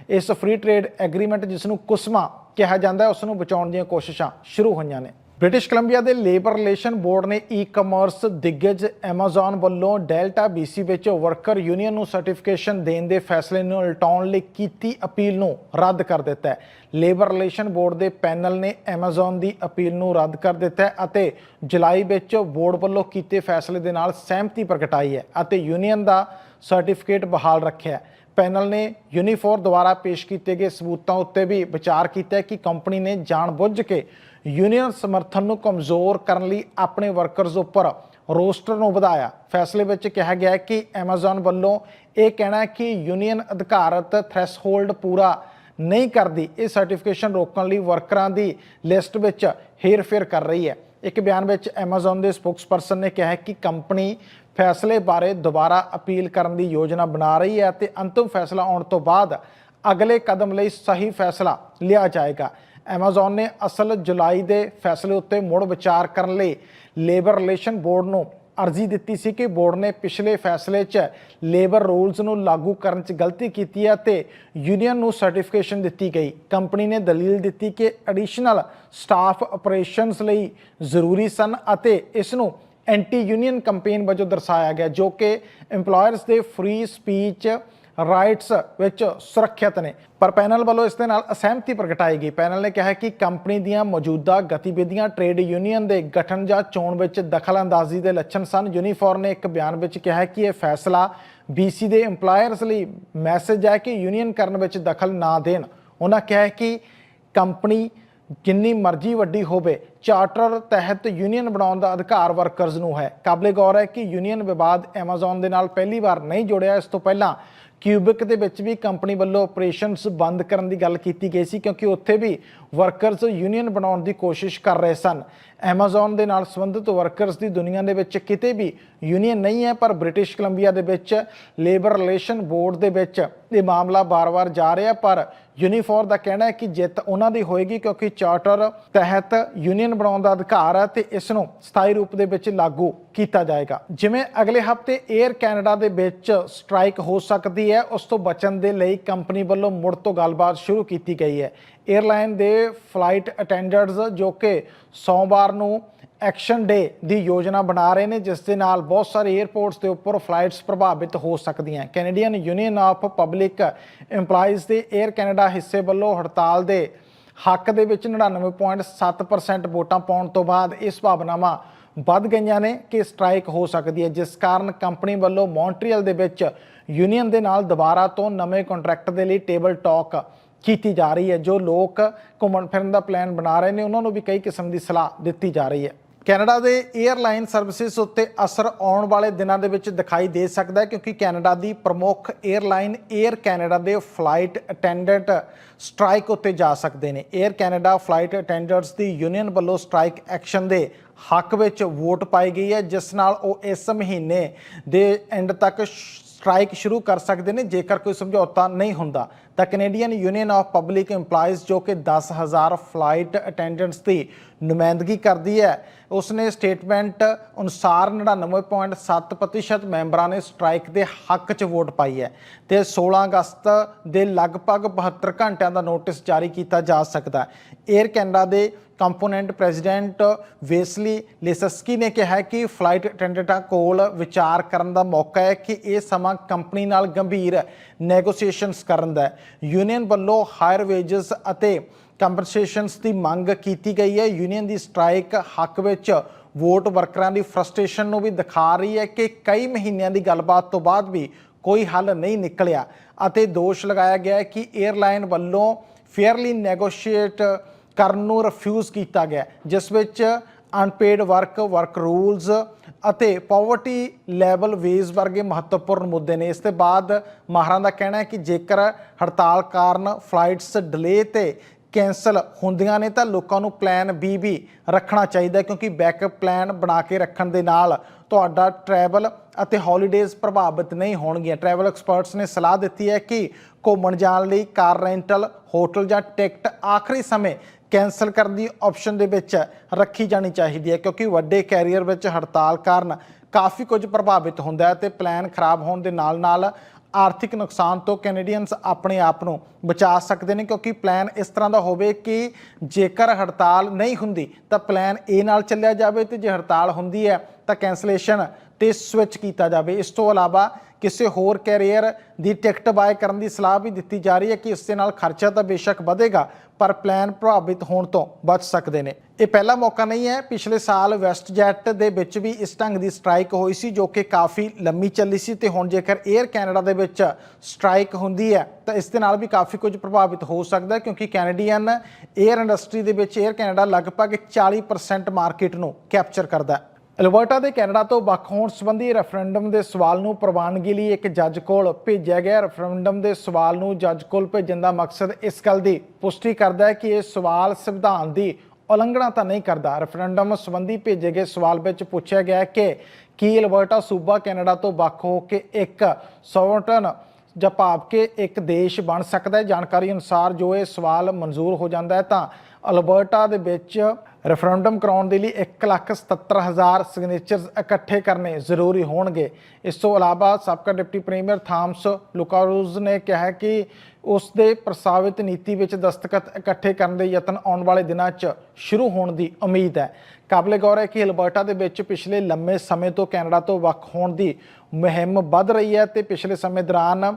ਇਸ ਫ੍ਰੀ ਟ੍ਰੇਡ ਐਗਰੀਮੈਂਟ ਜਿਸ ਨੂੰ ਕੁਸਮਾ ਕਿਹਾ ਜਾਂਦਾ ਹੈ ਉਸ ਨੂੰ ਬਚਾਉਣ ਦੀਆਂ ਕੋਸ਼ਿਸ਼ਾਂ ਸ਼ੁਰੂ ਹੋਈਆਂ ਨੇ। ਬ੍ਰਿਟਿਸ਼ ਕੋਲੰਬੀਆ ਦੇ ਲੇਬਰ ਰਿਲੇਸ਼ਨ ਬੋਰਡ ਨੇ ਈ-ਕਮਰਸ ਦਿੱਗਜ Amazon ਵੱਲੋਂ ਡੈਲਟਾ BC ਵਿੱਚ ਵਰਕਰ ਯੂਨੀਅਨ ਨੂੰ ਸਰਟੀਫਿਕੇਸ਼ਨ ਦੇਣ ਦੇ ਫੈਸਲੇ ਨੂੰ ਉਲਟਾਉਣ ਲਈ ਕੀਤੀ ਅਪੀਲ ਨੂੰ ਰੱਦ ਕਰ ਦਿੱਤਾ ਹੈ। ਲੇਬਰ ਰਿਲੇਸ਼ਨ ਬੋਰਡ ਦੇ ਪੈਨਲ ਨੇ Amazon ਦੀ ਅਪੀਲ ਨੂੰ ਰੱਦ ਕਰ ਦਿੱਤਾ ਹੈ ਅਤੇ ਜੁਲਾਈ ਵਿੱਚ ਬੋਰਡ ਵੱਲੋਂ ਕੀਤੇ ਫੈਸਲੇ ਦੇ ਨਾਲ ਸਹਿਮਤੀ ਪ੍ਰਗਟਾਈ ਹੈ ਅਤੇ ਯੂਨੀਅਨ ਦਾ ਸਰਟੀਫਿਕੇਟ ਬਹਾਲ ਰੱਖਿਆ ਹੈ। ਪੈਨਲ ਨੇ ਯੂਨੀਫੋਰ ਦੁਆਰਾ ਪੇਸ਼ ਕੀਤੇ ਗਏ ਸਬੂਤਾਂ ਉੱਤੇ ਵੀ ਵਿਚਾਰ ਕੀਤਾ ਕਿ ਕੰਪਨੀ ਨੇ ਜਾਣਬੁੱਝ ਕੇ ਯੂਨੀਅਨ ਸਮਰਥਨ ਨੂੰ ਕਮਜ਼ੋਰ ਕਰਨ ਲਈ ਆਪਣੇ ਵਰਕਰਜ਼ ਉੱਪਰ ਰੋਸਟਰ ਨੂੰ ਵਧਾਇਆ। ਫੈਸਲੇ ਵਿੱਚ ਕਿਹਾ ਗਿਆ ਹੈ ਕਿ Amazon ਵੱਲੋਂ ਇਹ ਕਹਿਣਾ ਕਿ ਯੂਨੀਅਨ ਅਧਿਕਾਰਤ ਥ੍ਰੈਸ਼ਹੋਲਡ ਪੂਰਾ ਨਹੀਂ ਕਰਦੀ। ਇਹ ਸਰਟੀਫਿਕੇਸ਼ਨ ਰੋਕਣ ਲਈ ਵਰਕਰਾਂ ਦੀ ਲਿਸਟ ਵਿੱਚ ਹੇਰਫੇਰ ਕਰ ਰਹੀ ਹੈ। ਇੱਕ ਬਿਆਨ ਵਿੱਚ Amazon ਦੇ ਸਪੋਕਸਪਰਸਨ ਨੇ ਕਿਹਾ ਕਿ ਕੰਪਨੀ ਫੈਸਲੇ ਬਾਰੇ ਦੁਬਾਰਾ ਅਪੀਲ ਕਰਨ ਦੀ ਯੋਜਨਾ ਬਣਾ ਰਹੀ ਹੈ ਅਤੇ ਅੰਤਿਮ ਫੈਸਲਾ ਆਉਣ ਤੋਂ ਬਾਅਦ ਅਗਲੇ ਕਦਮ ਲਈ ਸਹੀ ਫੈਸਲਾ ਲਿਆ ਜਾਏਗਾ। Amazon ਨੇ ਅਸਲ ਜੁਲਾਈ ਦੇ ਫੈਸਲੇ ਉੱਤੇ ਮੁੜ ਵਿਚਾਰ ਕਰਨ ਲਈ ਲੇਬਰ ਰਿਲੇਸ਼ਨ ਬੋਰਡ ਨੂੰ ਅਰਜ਼ੀ ਦਿੱਤੀ ਸੀ ਕਿ ਬੋਰਡ ਨੇ ਪਿਛਲੇ ਫੈਸਲੇ 'ਚ ਲੇਬਰ ਰੂਲਸ ਨੂੰ ਲਾਗੂ ਕਰਨ 'ਚ ਗਲਤੀ ਕੀਤੀ ਹੈ ਤੇ ਯੂਨੀਅਨ ਨੂੰ ਸਰਟੀਫਿਕੇਸ਼ਨ ਦਿੱਤੀ ਗਈ। ਕੰਪਨੀ ਨੇ ਦਲੀਲ ਦਿੱਤੀ ਕਿ ਐਡੀਸ਼ਨਲ ਸਟਾਫ ਆਪਰੇਸ਼ਨਸ ਲਈ ਜ਼ਰੂਰੀ ਸਨ ਅਤੇ ਇਸ ਨੂੰ ਐਂਟੀ ਯੂਨੀਅਨ ਕੈਂਪੇਨ ਵਜੋਂ ਦਰਸਾਇਆ ਗਿਆ, ਜੋ ਕਿ EMPLOYERS ਦੇ ਫ੍ਰੀ ਸਪੀਚ ਰਾਈਟਸ ਵਿੱਚ ਸੁਰੱਖਿਅਤ ਨੇ। ਪਰ ਪੈਨਲ ਵੱਲੋਂ ਇਸ ਦੇ ਨਾਲ ਅਸਹਿਮਤੀ ਪ੍ਰਗਟਾਈ ਗਈ। ਪੈਨਲ ਨੇ ਕਿਹਾ ਕਿ ਕੰਪਨੀ ਦੀਆਂ ਮੌਜੂਦਾ ਗਤੀਵਿਧੀਆਂ ਟ੍ਰੇਡ ਯੂਨੀਅਨ ਦੇ ਗਠਨ ਜਾਂ ਚੋਣ ਵਿੱਚ ਦਖਲਅੰਦਾਜ਼ੀ ਦੇ ਲੱਛਣ ਸਨ। ਯੂਨੀਫੋਰ ਨੇ ਇੱਕ ਬਿਆਨ ਵਿੱਚ ਕਿਹਾ ਕਿ ਇਹ ਫੈਸਲਾ BC ਦੇ EMPLOYERS ਲਈ ਮੈਸੇਜ ਹੈ ਕਿ ਯੂਨੀਅਨ ਕਰਨ ਵਿੱਚ ਦਖਲ ਨਾ ਦੇਣ। ਉਹਨਾਂ ਕਿਹਾ ਕਿ ਕੰਪਨੀ ਜਿੰਨੀ ਮਰਜ਼ੀ ਵੱਡੀ ਹੋਵੇ, ਚਾਰਟਰ ਤਹਿਤ ਯੂਨੀਅਨ ਬਣਾਉਣ ਦਾ ਅਧਿਕਾਰ ਵਰਕਰਜ਼ ਨੂੰ ਹੈ। ਕਾਬਲੇ ਗੌਰ ਹੈ ਕਿ ਯੂਨੀਅਨ ਵਿਵਾਦ Amazon ਦੇ ਨਾਲ ਪਹਿਲੀ ਵਾਰ ਨਹੀਂ ਜੁੜਿਆ। ਇਸ ਤੋਂ ਪਹਿਲਾਂ ਕਿਊਬਿਕ ਦੇ ਵਿੱਚ ਵੀ ਕੰਪਨੀ ਵੱਲੋਂ ਆਪਰੇਸ਼ਨਸ ਬੰਦ ਕਰਨ ਦੀ ਗੱਲ ਕੀਤੀ ਗਈ ਸੀ, ਕਿਉਂਕਿ ਉੱਥੇ ਵੀ ਵਰਕਰਜ਼ ਯੂਨੀਅਨ ਬਣਾਉਣ ਦੀ ਕੋਸ਼ਿਸ਼ ਕਰ ਰਹੇ ਸਨ। Amazon ਦੇ ਨਾਲ ਸੰਬੰਧਿਤ ਵਰਕਰਜ਼ ਦੀ ਦੁਨੀਆ ਦੇ ਵਿੱਚ ਕਿਤੇ ਵੀ ਯੂਨੀਅਨ ਨਹੀਂ ਹੈ, ਪਰ ਬ੍ਰਿਟਿਸ਼ ਕੋਲੰਬੀਆ ਦੇ ਵਿੱਚ ਲੇਬਰ ਰਿਲੇਸ਼ਨ ਬੋਰਡ ਦੇ ਵਿੱਚ ਇਹ ਮਾਮਲਾ ਬਾਰ-ਬਾਰ ਜਾ ਰਿਹਾ, ਪਰ ਯੂਨੀਫੋਰ ਦਾ ਕਹਿਣਾ ਹੈ ਕਿ ਜਿੱਤ ਉਹਨਾਂ ਦੀ ਹੋਏਗੀ ਕਿਉਂਕਿ ਚਾਰਟਰ ਤਹਿਤ ਯੂਨੀਅਨ ਬਣਾਉਣ ਦਾ ਅਧਿਕਾਰ ਹੈ ਤੇ ਇਸ ਨੂੰ ਸਥਾਈ ਰੂਪ ਦੇ ਵਿੱਚ ਲਾਗੂ ਕੀਤਾ ਜਾਏਗਾ। ਜਿਵੇਂ ਅਗਲੇ ਹਫ਼ਤੇ 에ਅਰ ਕੈਨੇਡਾ ਦੇ ਵਿੱਚ ਸਟ੍ਰਾਈਕ ਹੋ ਸਕਦੀ ਹੈ, ਉਸ ਤੋਂ ਬਚਣ ਦੇ ਲਈ ਕੰਪਨੀ ਵੱਲੋਂ ਮੁੜ ਤੋਂ ਗੱਲਬਾਤ ਸ਼ੁਰੂ ਕੀਤੀ ਗਈ ਹੈ। ਏਅਰਲਾਈਨ ਦੇ ਫਲਾਈਟ ਅਟੈਂਡੈਂਟਸ ਜੋ ਕਿ ਸੋਮਵਾਰ ਨੂੰ ਐਕਸ਼ਨ ਡੇ ਦੀ ਯੋਜਨਾ ਬਣਾ ਰਹੇ ਨੇ, ਜਿਸ ਦੇ ਨਾਲ ਬਹੁਤ ਸਾਰੇ 에ਅਰਪੋਰਟਸ ਦੇ ਉੱਪਰ ਫਲਾਈਟਸ ਪ੍ਰਭਾਵਿਤ ਹੋ ਸਕਦੀਆਂ Canadian union of public EMPLOYEES ਦੇ 에ਅਰ ਕੈਨੇਡਾ ਹਿੱਸੇ ਵੱਲੋਂ ਹੜਤਾਲ ਦੇ ਹੱਕ ਦੇ ਵਿੱਚ 99.7% ਵੋਟਾਂ ਪਾਉਣ ਤੋਂ ਬਾਅਦ ਇਸ ਭਾਵਨਾਵਾਂ ਵੱਧ ਗਈਆਂ ਨੇ ਕਿ ਸਟ੍ਰਾਈਕ ਹੋ ਸਕਦੀ ਹੈ, ਜਿਸ ਕਾਰਨ ਕੰਪਨੀ ਵੱਲੋਂ ਮੌਂਟਰੀਅਲ ਦੇ ਵਿੱਚ ਯੂਨੀਅਨ ਦੇ ਨਾਲ ਦੁਬਾਰਾ ਤੋਂ ਨਵੇਂ ਕੰਟਰੈਕਟ ਦੇ ਲਈ ਟੇਬਲ ਟਾਕ ਕੀਤੀ ਜਾ ਰਹੀ ਹੈ, ਜੋ ਲੋਕ ਘੁੰਮਣ ਫਿਰਨ ਦਾ ਪਲਾਨ ਬਣਾ ਰਹੇ ਨੇ, ਉਹਨਾਂ ਨੂੰ ਵੀ ਕਈ ਕਿਸਮ ਦੀ ਸਲਾਹ ਦਿੱਤੀ ਜਾ ਰਹੀ ਹੈ। ਕੈਨੇਡਾ ਦੇ 에ਅਰਲਾਈਨ ਸਰਵਿਸਿਜ਼ ਉੱਤੇ ਅਸਰ ਆਉਣ ਵਾਲੇ ਦਿਨਾਂ ਦੇ ਵਿੱਚ ਦਿਖਾਈ ਦੇ ਸਕਦਾ ਹੈ, ਕਿਉਂਕਿ ਕੈਨੇਡਾ ਦੀ ਪ੍ਰਮੁੱਖ 에ਅਰਲਾਈਨ 에ਅਰ ਕੈਨੇਡਾ ਦੇ ਫਲਾਈਟ ਅਟੈਂਡੈਂਟ ਸਟ੍ਰਾਈਕ ਉੱਤੇ ਜਾ ਸਕਦੇ ਨੇ। 에ਅਰ ਕੈਨੇਡਾ ਫਲਾਈਟ ਅਟੈਂਡੈਂਟਸ ਦੀ ਯੂਨੀਅਨ ਵੱਲੋਂ ਸਟ੍ਰਾਈਕ ਐਕਸ਼ਨ ਦੇ ਹੱਕ ਵਿੱਚ ਵੋਟ ਪਾਈ ਗਈ ਹੈ, ਜਿਸ ਨਾਲ ਉਹ ਇਸ ਮਹੀਨੇ ਦੇ ਐਂਡ ਤੱਕ ਸਟ੍ਰਾਈਕ ਸ਼ੁਰੂ ਕਰ ਸਕਦੇ ਨੇ, ਜੇਕਰ ਕੋਈ ਸਮਝੌਤਾ ਨਹੀਂ ਹੁੰਦਾ। ਤਾਂ Canadian union of public EMPLOYEES, ਜੋ ਕਿ 10000 ਫਲਾਈਟ ਅਟੈਂਡੈਂਟਸ ਦੀ ਨੁਮਾਇੰਦਗੀ ਕਰਦੀ ਹੈ, ਉਸਨੇ ਸਟੇਟਮੈਂਟ ਅਨੁਸਾਰ 99.7% ਮੈਂਬਰਾਂ ਨੇ ਸਟ੍ਰਾਈਕ ਦੇ ਹੱਕ 'ਚ ਵੋਟ ਪਾਈ ਹੈ ਤੇ 16 ਅਗਸਤ ਦੇ ਲਗਭਗ 72 ਘੰਟਿਆਂ ਦਾ ਨੋਟਿਸ ਜਾਰੀ ਕੀਤਾ ਜਾ ਸਕਦਾ ਹੈ। 에ਅਰ ਕੈਨੇਡਾ ਦੇ ਕੰਪੋਨੈਂਟ ਪ੍ਰੈਜ਼ੀਡੈਂਟ ਵੇਸਲੀ ਲੈਸਸਕੀ ਨੇ ਕਿਹਾ ਕਿ ਫਲਾਈਟ ਅਟੈਂਡੈਂਟਾਂ ਕੋਲ ਵਿਚਾਰ ਕਰਨ ਦਾ ਮੌਕਾ ਹੈ ਕਿ ਇਹ ਸਮਾਂ ਕੰਪਨੀ ਨਾਲ ਗੰਭੀਰ ਨੈਗੋਸੀਏਸ਼ਨਸ ਕਰਨ ਦਾ ਯੂਨੀਅਨ ਵੱਲੋਂ ਹਾਇਰ ਵੇਜਸ ਅਤੇ ਕੰਪਨਸੇਸ਼ਨਸ ਦੀ ਮੰਗ ਕੀਤੀ ਗਈ ਹੈ। ਯੂਨੀਅਨ ਦੀ ਸਟ੍ਰਾਈਕ ਹੱਕ ਵਿੱਚ ਵੋਟ ਵਰਕਰਾਂ ਦੀ ਫਰਸਟ੍ਰੇਸ਼ਨ ਨੂੰ ਵੀ ਦਿਖਾ ਰਹੀ ਹੈ ਕਿ ਕਈ ਮਹੀਨਿਆਂ ਦੀ ਗੱਲਬਾਤ ਤੋਂ ਬਾਅਦ ਵੀ ਕੋਈ ਹੱਲ ਨਹੀਂ ਨਿਕਲਿਆ ਅਤੇ ਦੋਸ਼ ਲਗਾਇਆ ਗਿਆ ਕਿ 에ਅਰਲਾਈਨ ਵੱਲੋਂ ਫੇਅਰਲੀ ਨੈਗੋਸ਼ੀਏਟ ਕਰਨ ਨੂੰ ਰਿਫਿਊਜ਼ ਕੀਤਾ ਗਿਆ ਜਿਸ ਵਿੱਚ ਅਨਪੇਡ ਵਰਕ ਵਰਕ ਰੂਲਸ ਅਤੇ ਪਾਵਰਟੀ ਲੈਵਲ ਵੇਜ਼ ਵਰਗੇ ਮਹੱਤਵਪੂਰਨ ਮੁੱਦੇ ਨੇ। ਇਸ ਤੋਂ ਬਾਅਦ ਮਾਹਰਾਂ ਦਾ ਕਹਿਣਾ ਹੈ ਕਿ ਜੇਕਰ ਹੜਤਾਲ ਕਾਰਨ ਫਲਾਈਟਸ ਡਿਲੇ ਤੇ ਕੈਂਸਲ ਹੁੰਦੀਆਂ ਨੇ, ਤਾਂ ਲੋਕਾਂ ਨੂੰ ਪਲਾਨ B ਵੀ ਰੱਖਣਾ ਚਾਹੀਦਾ ਕਿਉਂਕਿ ਬੈਕਅਪ ਪਲਾਨ ਬਣਾ ਕੇ ਰੱਖਣ ਦੇ ਨਾਲ ਤੁਹਾਡਾ ਟਰੈਵਲ ਅਤੇ ਹੌਲੀਡੇਜ਼ ਪ੍ਰਭਾਵਿਤ ਨਹੀਂ ਹੋਣਗੀਆਂ। ਟਰੈਵਲ ਐਕਸਪਰਟਸ ਨੇ ਸਲਾਹ ਦਿੱਤੀ ਹੈ ਕਿ ਘੁੰਮਣ ਜਾਣ ਲਈ ਕਾਰ ਰੈਂਟਲ ਹੋਟਲ ਜਾਂ ਟਿਕਟ ਆਖਰੀ ਸਮੇਂ ਕੈਂਸਲ ਕਰਨ ਦੀ ਆਪਸ਼ਨ ਦੇ ਵਿੱਚ ਰੱਖੀ ਜਾਣੀ ਚਾਹੀਦੀ ਹੈ ਕਿਉਂਕਿ ਵੱਡੇ ਕੈਰੀਅਰ ਵਿੱਚ ਹੜਤਾਲ ਕਾਰਨ ਕਾਫੀ ਕੁਝ ਪ੍ਰਭਾਵਿਤ ਹੁੰਦਾ ਹੈ ਤੇ ਪਲਾਨ ਖਰਾਬ ਹੋਣ ਦੇ ਨਾਲ-ਨਾਲ ਆਰਥਿਕ ਨੁਕਸਾਨ ਤੋਂ ਕੈਨੇਡੀਅਨਸ ਆਪਣੇ ਆਪ ਨੂੰ ਬਚਾ ਸਕਦੇ ਨੇ ਕਿਉਂਕਿ ਪਲਾਨ ਇਸ ਤਰ੍ਹਾਂ ਦਾ ਹੋਵੇ ਕਿ ਜੇਕਰ ਹੜਤਾਲ ਨਹੀਂ ਹੁੰਦੀ ਤਾਂ ਪਲਾਨ A ਨਾਲ ਚੱਲਿਆ ਜਾਵੇ ਤੇ ਜੇ ਹੜਤਾਲ ਹੁੰਦੀ ਹੈ ਤਾਂ ਕੈਂਸਲੇਸ਼ਨ ਤੇ ਸਵਿਚ ਕੀਤਾ ਜਾਵੇ। ਇਸ ਤੋਂ ਇਲਾਵਾ ਕਿਸੇ ਹੋਰ ਕੈਰੀਅਰ ਦੀ ਟਿਕਟ ਬਾਏ ਕਰਨ ਦੀ ਸਲਾਹ ਵੀ ਦਿੱਤੀ ਜਾ ਰਹੀ ਹੈ ਕਿ ਇਸ ਦੇ ਨਾਲ ਖਰਚਾ ਤਾਂ ਬੇਸ਼ੱਕ ਵਧੇਗਾ, ਪਰ ਪਲਾਨ ਪ੍ਰਭਾਵਿਤ ਹੋਣ ਤੋਂ ਬਚ ਸਕਦੇ ਨੇ। ਇਹ ਪਹਿਲਾ ਮੌਕਾ ਨਹੀਂ ਹੈ। ਪਿਛਲੇ ਸਾਲ ਵੈਸਟ ਜੈਟ ਦੇ ਵਿੱਚ ਵੀ ਇਸ ਢੰਗ ਦੀ ਸਟ੍ਰਾਈਕ ਹੋਈ ਸੀ, ਜੋ ਕਿ ਕਾਫੀ ਲੰਮੀ ਚੱਲੀ ਸੀ ਤੇ ਹੁਣ ਜੇਕਰ 에ਅਰ ਕੈਨੇਡਾ ਦੇ ਵਿੱਚ ਸਟ੍ਰਾਈਕ ਹੁੰਦੀ ਹੈ, ਤਾਂ ਇਸ ਦੇ ਨਾਲ ਵੀ ਕਾਫੀ ਕੁਝ ਪ੍ਰਭਾਵਿਤ ਹੋ ਸਕਦਾ ਕਿਉਂਕਿ ਕੈਨੇਡੀਅਨ 에ਅਰ ਇੰਡਸਟਰੀ ਦੇ ਵਿੱਚ 에ਅਰ ਕੈਨੇਡਾ ਲਗਭਗ 40% ਮਾਰਕੀਟ ਨੂੰ ਕੈਪਚਰ ਕਰਦਾ ਹੈ। ਅਲਬਰਟਾ ਦੇ ਕੈਨੇਡਾ ਤੋਂ ਵੱਖ ਹੋਣ ਸੰਬੰਧੀ ਰੈਫਰੈਂਡਮ ਦੇ ਸਵਾਲ ਨੂੰ ਪ੍ਰਵਾਨਗੀ ਲਈ ਇੱਕ ਜੱਜ ਕੋਲ ਭੇਜਿਆ ਗਿਆ ਰੈਫਰੈਂਡਮ ਦੇ ਸਵਾਲ ਨੂੰ ਜੱਜ ਕੋਲ ਭੇਜਣ ਦਾ ਮਕਸਦ ਇਸ ਗੱਲ ਦੀ ਪੁਸ਼ਟੀ ਕਰਦਾ ਹੈ ਕਿ ਇਹ ਸਵਾਲ ਸੰਵਿਧਾਨ ਦੀ ਉਲੰਘਣਾ ਤਾਂ ਨਹੀਂ ਕਰਦਾ। ਰੈਫਰੈਂਡਮ ਸੰਬੰਧੀ ਭੇਜੇ ਗਏ ਸਵਾਲ ਵਿੱਚ ਪੁੱਛਿਆ ਗਿਆ ਕਿ ਕੀ ਅਲਬਰਟਾ ਸੂਬਾ ਕੈਨੇਡਾ ਤੋਂ ਵੱਖ ਹੋ ਕੇ ਇੱਕ ਸੋਵਰਟਨ ਜਾਂ ਭਾਵ ਕਿ ਇੱਕ ਦੇਸ਼ ਬਣ ਸਕਦਾ ਹੈ। ਜਾਣਕਾਰੀ ਅਨੁਸਾਰ ਜੋ ਇਹ ਸਵਾਲ ਮਨਜ਼ੂਰ ਹੋ ਜਾਂਦਾ ਹੈ ਤਾਂ ਅਲਬਰਟਾ ਦੇ ਵਿੱਚ ਰੈਫਰੈਂਡਮ ਕਰਾਉਣ ਦੇ ਲਈ 177000 ਸਿਗਨੇਚਰਸ ਇਕੱਠੇ ਕਰਨੇ ਜ਼ਰੂਰੀ ਹੋਣਗੇ। ਇਸ ਤੋਂ ਇਲਾਵਾ ਸਾਬਕਾ ਡਿਪਟੀ ਪ੍ਰੀਮੀਅਰ ਥਾਮਸ ਲੁਕਾਰੂਜ਼ ਨੇ ਕਿਹਾ ਕਿ ਉਸ ਦੇ ਪ੍ਰਸਤਾਵਿਤ ਨੀਤੀ ਵਿੱਚ ਦਸਤਖਤ ਇਕੱਠੇ ਕਰਨ ਦੇ ਯਤਨ ਆਉਣ ਵਾਲੇ ਦਿਨਾਂ 'ਚ ਸ਼ੁਰੂ ਹੋਣ ਦੀ ਉਮੀਦ ਹੈ। ਕਾਬਲੇ ਗੌਰ ਹੈ ਕਿ ਅਲਬਰਟਾ ਦੇ ਵਿੱਚ ਪਿਛਲੇ ਲੰਮੇ ਸਮੇਂ ਤੋਂ ਕੈਨੇਡਾ ਤੋਂ ਵੱਖ ਹੋਣ ਦੀ ਮੁਹਿੰਮ ਵੱਧ ਰਹੀ ਹੈ ਤੇ ਪਿਛਲੇ ਸਮੇਂ ਦੌਰਾਨ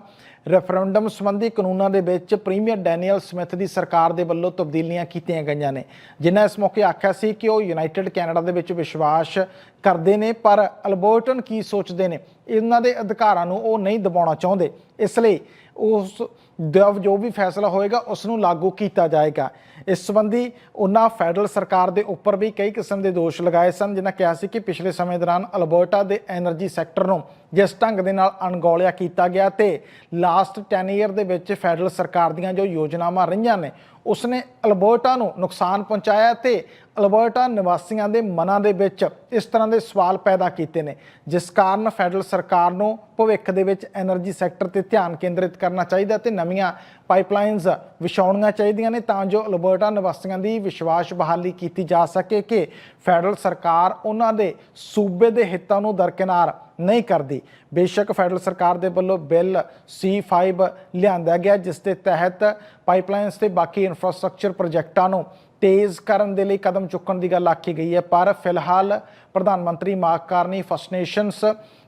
ਰੈਫਰੈਂਡਮ ਸੰਬੰਧੀ ਕਾਨੂੰਨਾਂ ਦੇ ਵਿੱਚ ਪ੍ਰੀਮੀਅਰ ਡੈਨੀਅਲ ਸਮਿਥ ਦੀ ਸਰਕਾਰ ਦੇ ਵੱਲੋਂ ਤਬਦੀਲੀਆਂ ਕੀਤੀਆਂ ਗਈਆਂ ਨੇ। ਜਿਨ੍ਹਾਂ ਇਸ ਮੌਕੇ ਆਖਿਆ ਸੀ ਕਿ ਉਹ ਯੂਨਾਈਟਿਡ ਕੈਨੇਡਾ ਦੇ ਵਿੱਚ ਵਿਸ਼ਵਾਸ ਕਰਦੇ ਨੇ, ਪਰ ਅਲਬਰਟਨ ਕੀ ਸੋਚਦੇ ਨੇ, ਇਹਨਾਂ ਦੇ ਅਧਿਕਾਰਾਂ ਨੂੰ ਉਹ ਨਹੀਂ ਦਬਾਉਣਾ ਚਾਹੁੰਦੇ। ਇਸ ਲਈ ਉਸ ਦਾ ਜੋ ਵੀ ਫੈਸਲਾ ਹੋਏਗਾ ਉਸ ਨੂੰ ਲਾਗੂ ਕੀਤਾ ਜਾਏਗਾ। ਇਸ ਸੰਬੰਧੀ ਉਹਨਾਂ ਫੈਡਰਲ ਸਰਕਾਰ ਦੇ ਉੱਪਰ ਵੀ ਕਈ ਕਿਸਮ ਦੇ ਦੋਸ਼ ਲਗਾਏ ਸਨ, ਜਿਨ੍ਹਾਂ ਕਿਹਾ ਸੀ ਕਿ ਪਿਛਲੇ ਸਮੇਂ ਦੌਰਾਨ ਅਲਬਰਟਾ ਦੇ એનર્ਜੀ ਸੈਕਟਰ ਨੂੰ ਜਿਸ ਢੰਗ ਦੇ ਨਾਲ ਅਣਗੌਲਿਆ ਕੀਤਾ ਗਿਆ ਤੇ ਲਾਸਟ 10 ਇਅਰ ਦੇ ਵਿੱਚ ਫੈਡਰਲ ਸਰਕਾਰ ਦੀਆਂ ਜੋ ਯੋਜਨਾਵਾਂ ਰਹੀਆਂ ਨੇ, ਉਸਨੇ ਅਲਬਰਟਾ ਨੂੰ ਨੁਕਸਾਨ ਪਹੁੰਚਾਇਆ ਤੇ ਅਲਬਰਟਾ ਨਿਵਾਸੀਆਂ ਦੇ ਮਨਾਂ ਦੇ ਵਿੱਚ ਇਸ ਤਰ੍ਹਾਂ ਦੇ ਸਵਾਲ ਪੈਦਾ ਕੀਤੇ ਨੇ, ਜਿਸ ਕਾਰਨ ਫੈਡਰਲ ਸਰਕਾਰ ਨੂੰ ਭਵਿੱਖ ਦੇ ਵਿੱਚ એનર્ਜੀ ਸੈਕਟਰ ਤੇ ਧਿਆਨ ਕੇਂਦਰਿਤ ਕਰਨਾ ਚਾਹੀਦਾ ਤੇ ਨਵੇਂ ਨਵੀਆਂ ਪਾਈਪਲਾਈਨਸ ਵਿਛਾਉਣੀਆਂ ਚਾਹੀਦੀਆਂ ਨੇ ਤਾਂ ਜੋ ਅਲਬਰਟਾ ਨਿਵਾਸੀਆਂ ਦੀ ਵਿਸ਼ਵਾਸ ਬਹਾਲੀ ਕੀਤੀ ਜਾ ਸਕੇ ਕਿ ਫੈਡਰਲ ਸਰਕਾਰ ਉਹਨਾਂ ਦੇ ਸੂਬੇ ਦੇ ਹਿੱਤਾਂ ਨੂੰ ਦਰਕਿਨਾਰ ਨਹੀਂ ਕਰਦੀ। ਬੇਸ਼ੱਕ ਫੈਡਰਲ ਸਰਕਾਰ ਦੇ ਵੱਲੋਂ ਬਿੱਲ C5 ਲਿਆਂਦਾ ਗਿਆ, ਜਿਸ ਦੇ ਤਹਿਤ ਪਾਈਪਲਾਈਨਸ ਤੇ ਬਾਕੀ ਇਨਫਰਾਸਟ੍ਰਕਚਰ ਪ੍ਰੋਜੈਕਟਾਂ ਨੂੰ ਤੇਜ਼ ਕਰਨ ਦੇ ਲਈ ਕਦਮ ਚੁੱਕਣ ਦੀ ਗੱਲ ਆਖੀ ਗਈ ਹੈ। ਪਰ ਫਿਲਹਾਲ ਪ੍ਰਧਾਨ ਮੰਤਰੀ ਮਾਰਕ ਕਾਰਨੀ, ਫਸਟ ਨੇਸ਼ਨਸ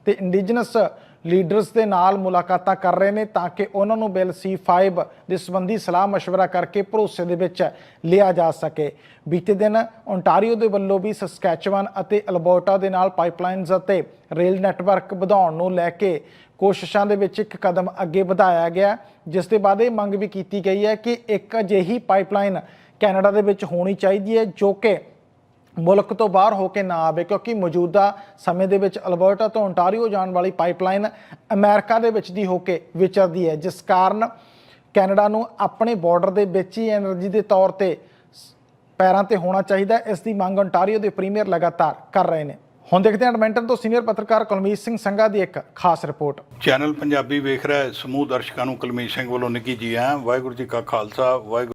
ਤੇ ਇੰਡੀਜਨਸ ਲੀਡਰਸ ਦੇ ਨਾਲ ਮੁਲਾਕਾਤਾਂ ਕਰ ਰਹੇ ਨੇ ਤਾਂ ਕਿ ਉਹਨਾਂ ਨੂੰ ਬਿੱਲ C5 ਦੇ ਸੰਬੰਧੀ ਸਲਾਹ مشਵਰਾ ਕਰਕੇ ਭਰੋਸੇ ਦੇ ਵਿੱਚ ਲਿਆ ਜਾ ਸਕੇ। ਬੀਤੇ ਦਿਨ ਓਨਟਾਰੀਓ ਦੇ ਵੱਲੋਂ ਵੀ ਸਸਕੈਚਵਨ ਅਤੇ ਅਲਬਰਟਾ ਦੇ ਨਾਲ ਪਾਈਪਲਾਈਨਸ ਅਤੇ ਰੇਲ ਨੈਟਵਰਕ ਵਧਾਉਣ ਨੂੰ ਲੈ ਕੇ ਕੋਸ਼ਿਸ਼ਾਂ ਦੇ ਵਿੱਚ ਇੱਕ ਕਦਮ ਅੱਗੇ ਵਧਾਇਆ ਗਿਆ, ਜਿਸ ਦੇ ਬਾਅਦ ਇਹ ਮੰਗ ਵੀ ਕੀਤੀ ਗਈ ਹੈ ਕਿ ਇੱਕ ਅਜਿਹੀ ਪਾਈਪਲਾਈਨ ਕੈਨੇਡਾ ਦੇ ਵਿੱਚ ਹੋਣੀ ਚਾਹੀਦੀ ਹੈ ਜੋ ਕਿ ਮੁਲਕ ਤੋਂ ਬਾਹਰ ਹੋ ਕੇ ਨਾ ਆਵੇ, ਕਿਉਂਕਿ ਮੌਜੂਦਾ ਸਮੇਂ ਦੇ ਵਿੱਚ ਅਲਬਰਟਾ ਤੋਂ ਓਨਟਾਰੀਓ ਜਾਣ ਵਾਲੀ ਪਾਈਪਲਾਈਨ ਅਮਰੀਕਾ ਦੇ ਵਿੱਚ ਦੀ ਹੋ ਕੇ ਵਿਚਰਦੀ ਹੈ, ਜਿਸ ਕਾਰਨ ਕੈਨੇਡਾ ਨੂੰ ਆਪਣੇ ਬਾਰਡਰ ਦੇ ਵਿੱਚ ਹੀ એનર્ਜੀ ਦੇ ਤੌਰ ਤੇ ਪੈਰਾਂ ਤੇ ਹੋਣਾ ਚਾਹੀਦਾ ਇਸ ਦੀ ਮੰਗ ਓਨਟਾਰੀਓ ਦੇ ਪ੍ਰੀਮੀਅਰ ਲਗਾਤਾਰ ਕਰ ਰਹੇ ਨੇ। ਹੁਣ ਦੇਖਦੇ ਹਾਂ ਐਡਮਿੰਟਨ ਤੋਂ ਸੀਨੀਅਰ ਪੱਤਰਕਾਰ ਕੁਲਮੀਤ ਸਿੰਘ ਸੰਘਾ ਦੀ ਇੱਕ ਖਾਸ ਰਿਪੋਰਟ। ਚੈਨਲ ਪੰਜਾਬੀ ਵੇਖ ਰਿਹਾ ਸਮੂਹ ਦਰਸ਼ਕਾਂ ਨੂੰ ਕੁਲਮੀਤ ਸਿੰਘ ਵੱਲੋਂ ਨਿੱਗੀ ਜੀ ਆ ਵਾਹਿਗੁਰੂ ਜੀ ਕਾ ਖਾਲਸਾ, ਵਾਹਿਗੁਰੂ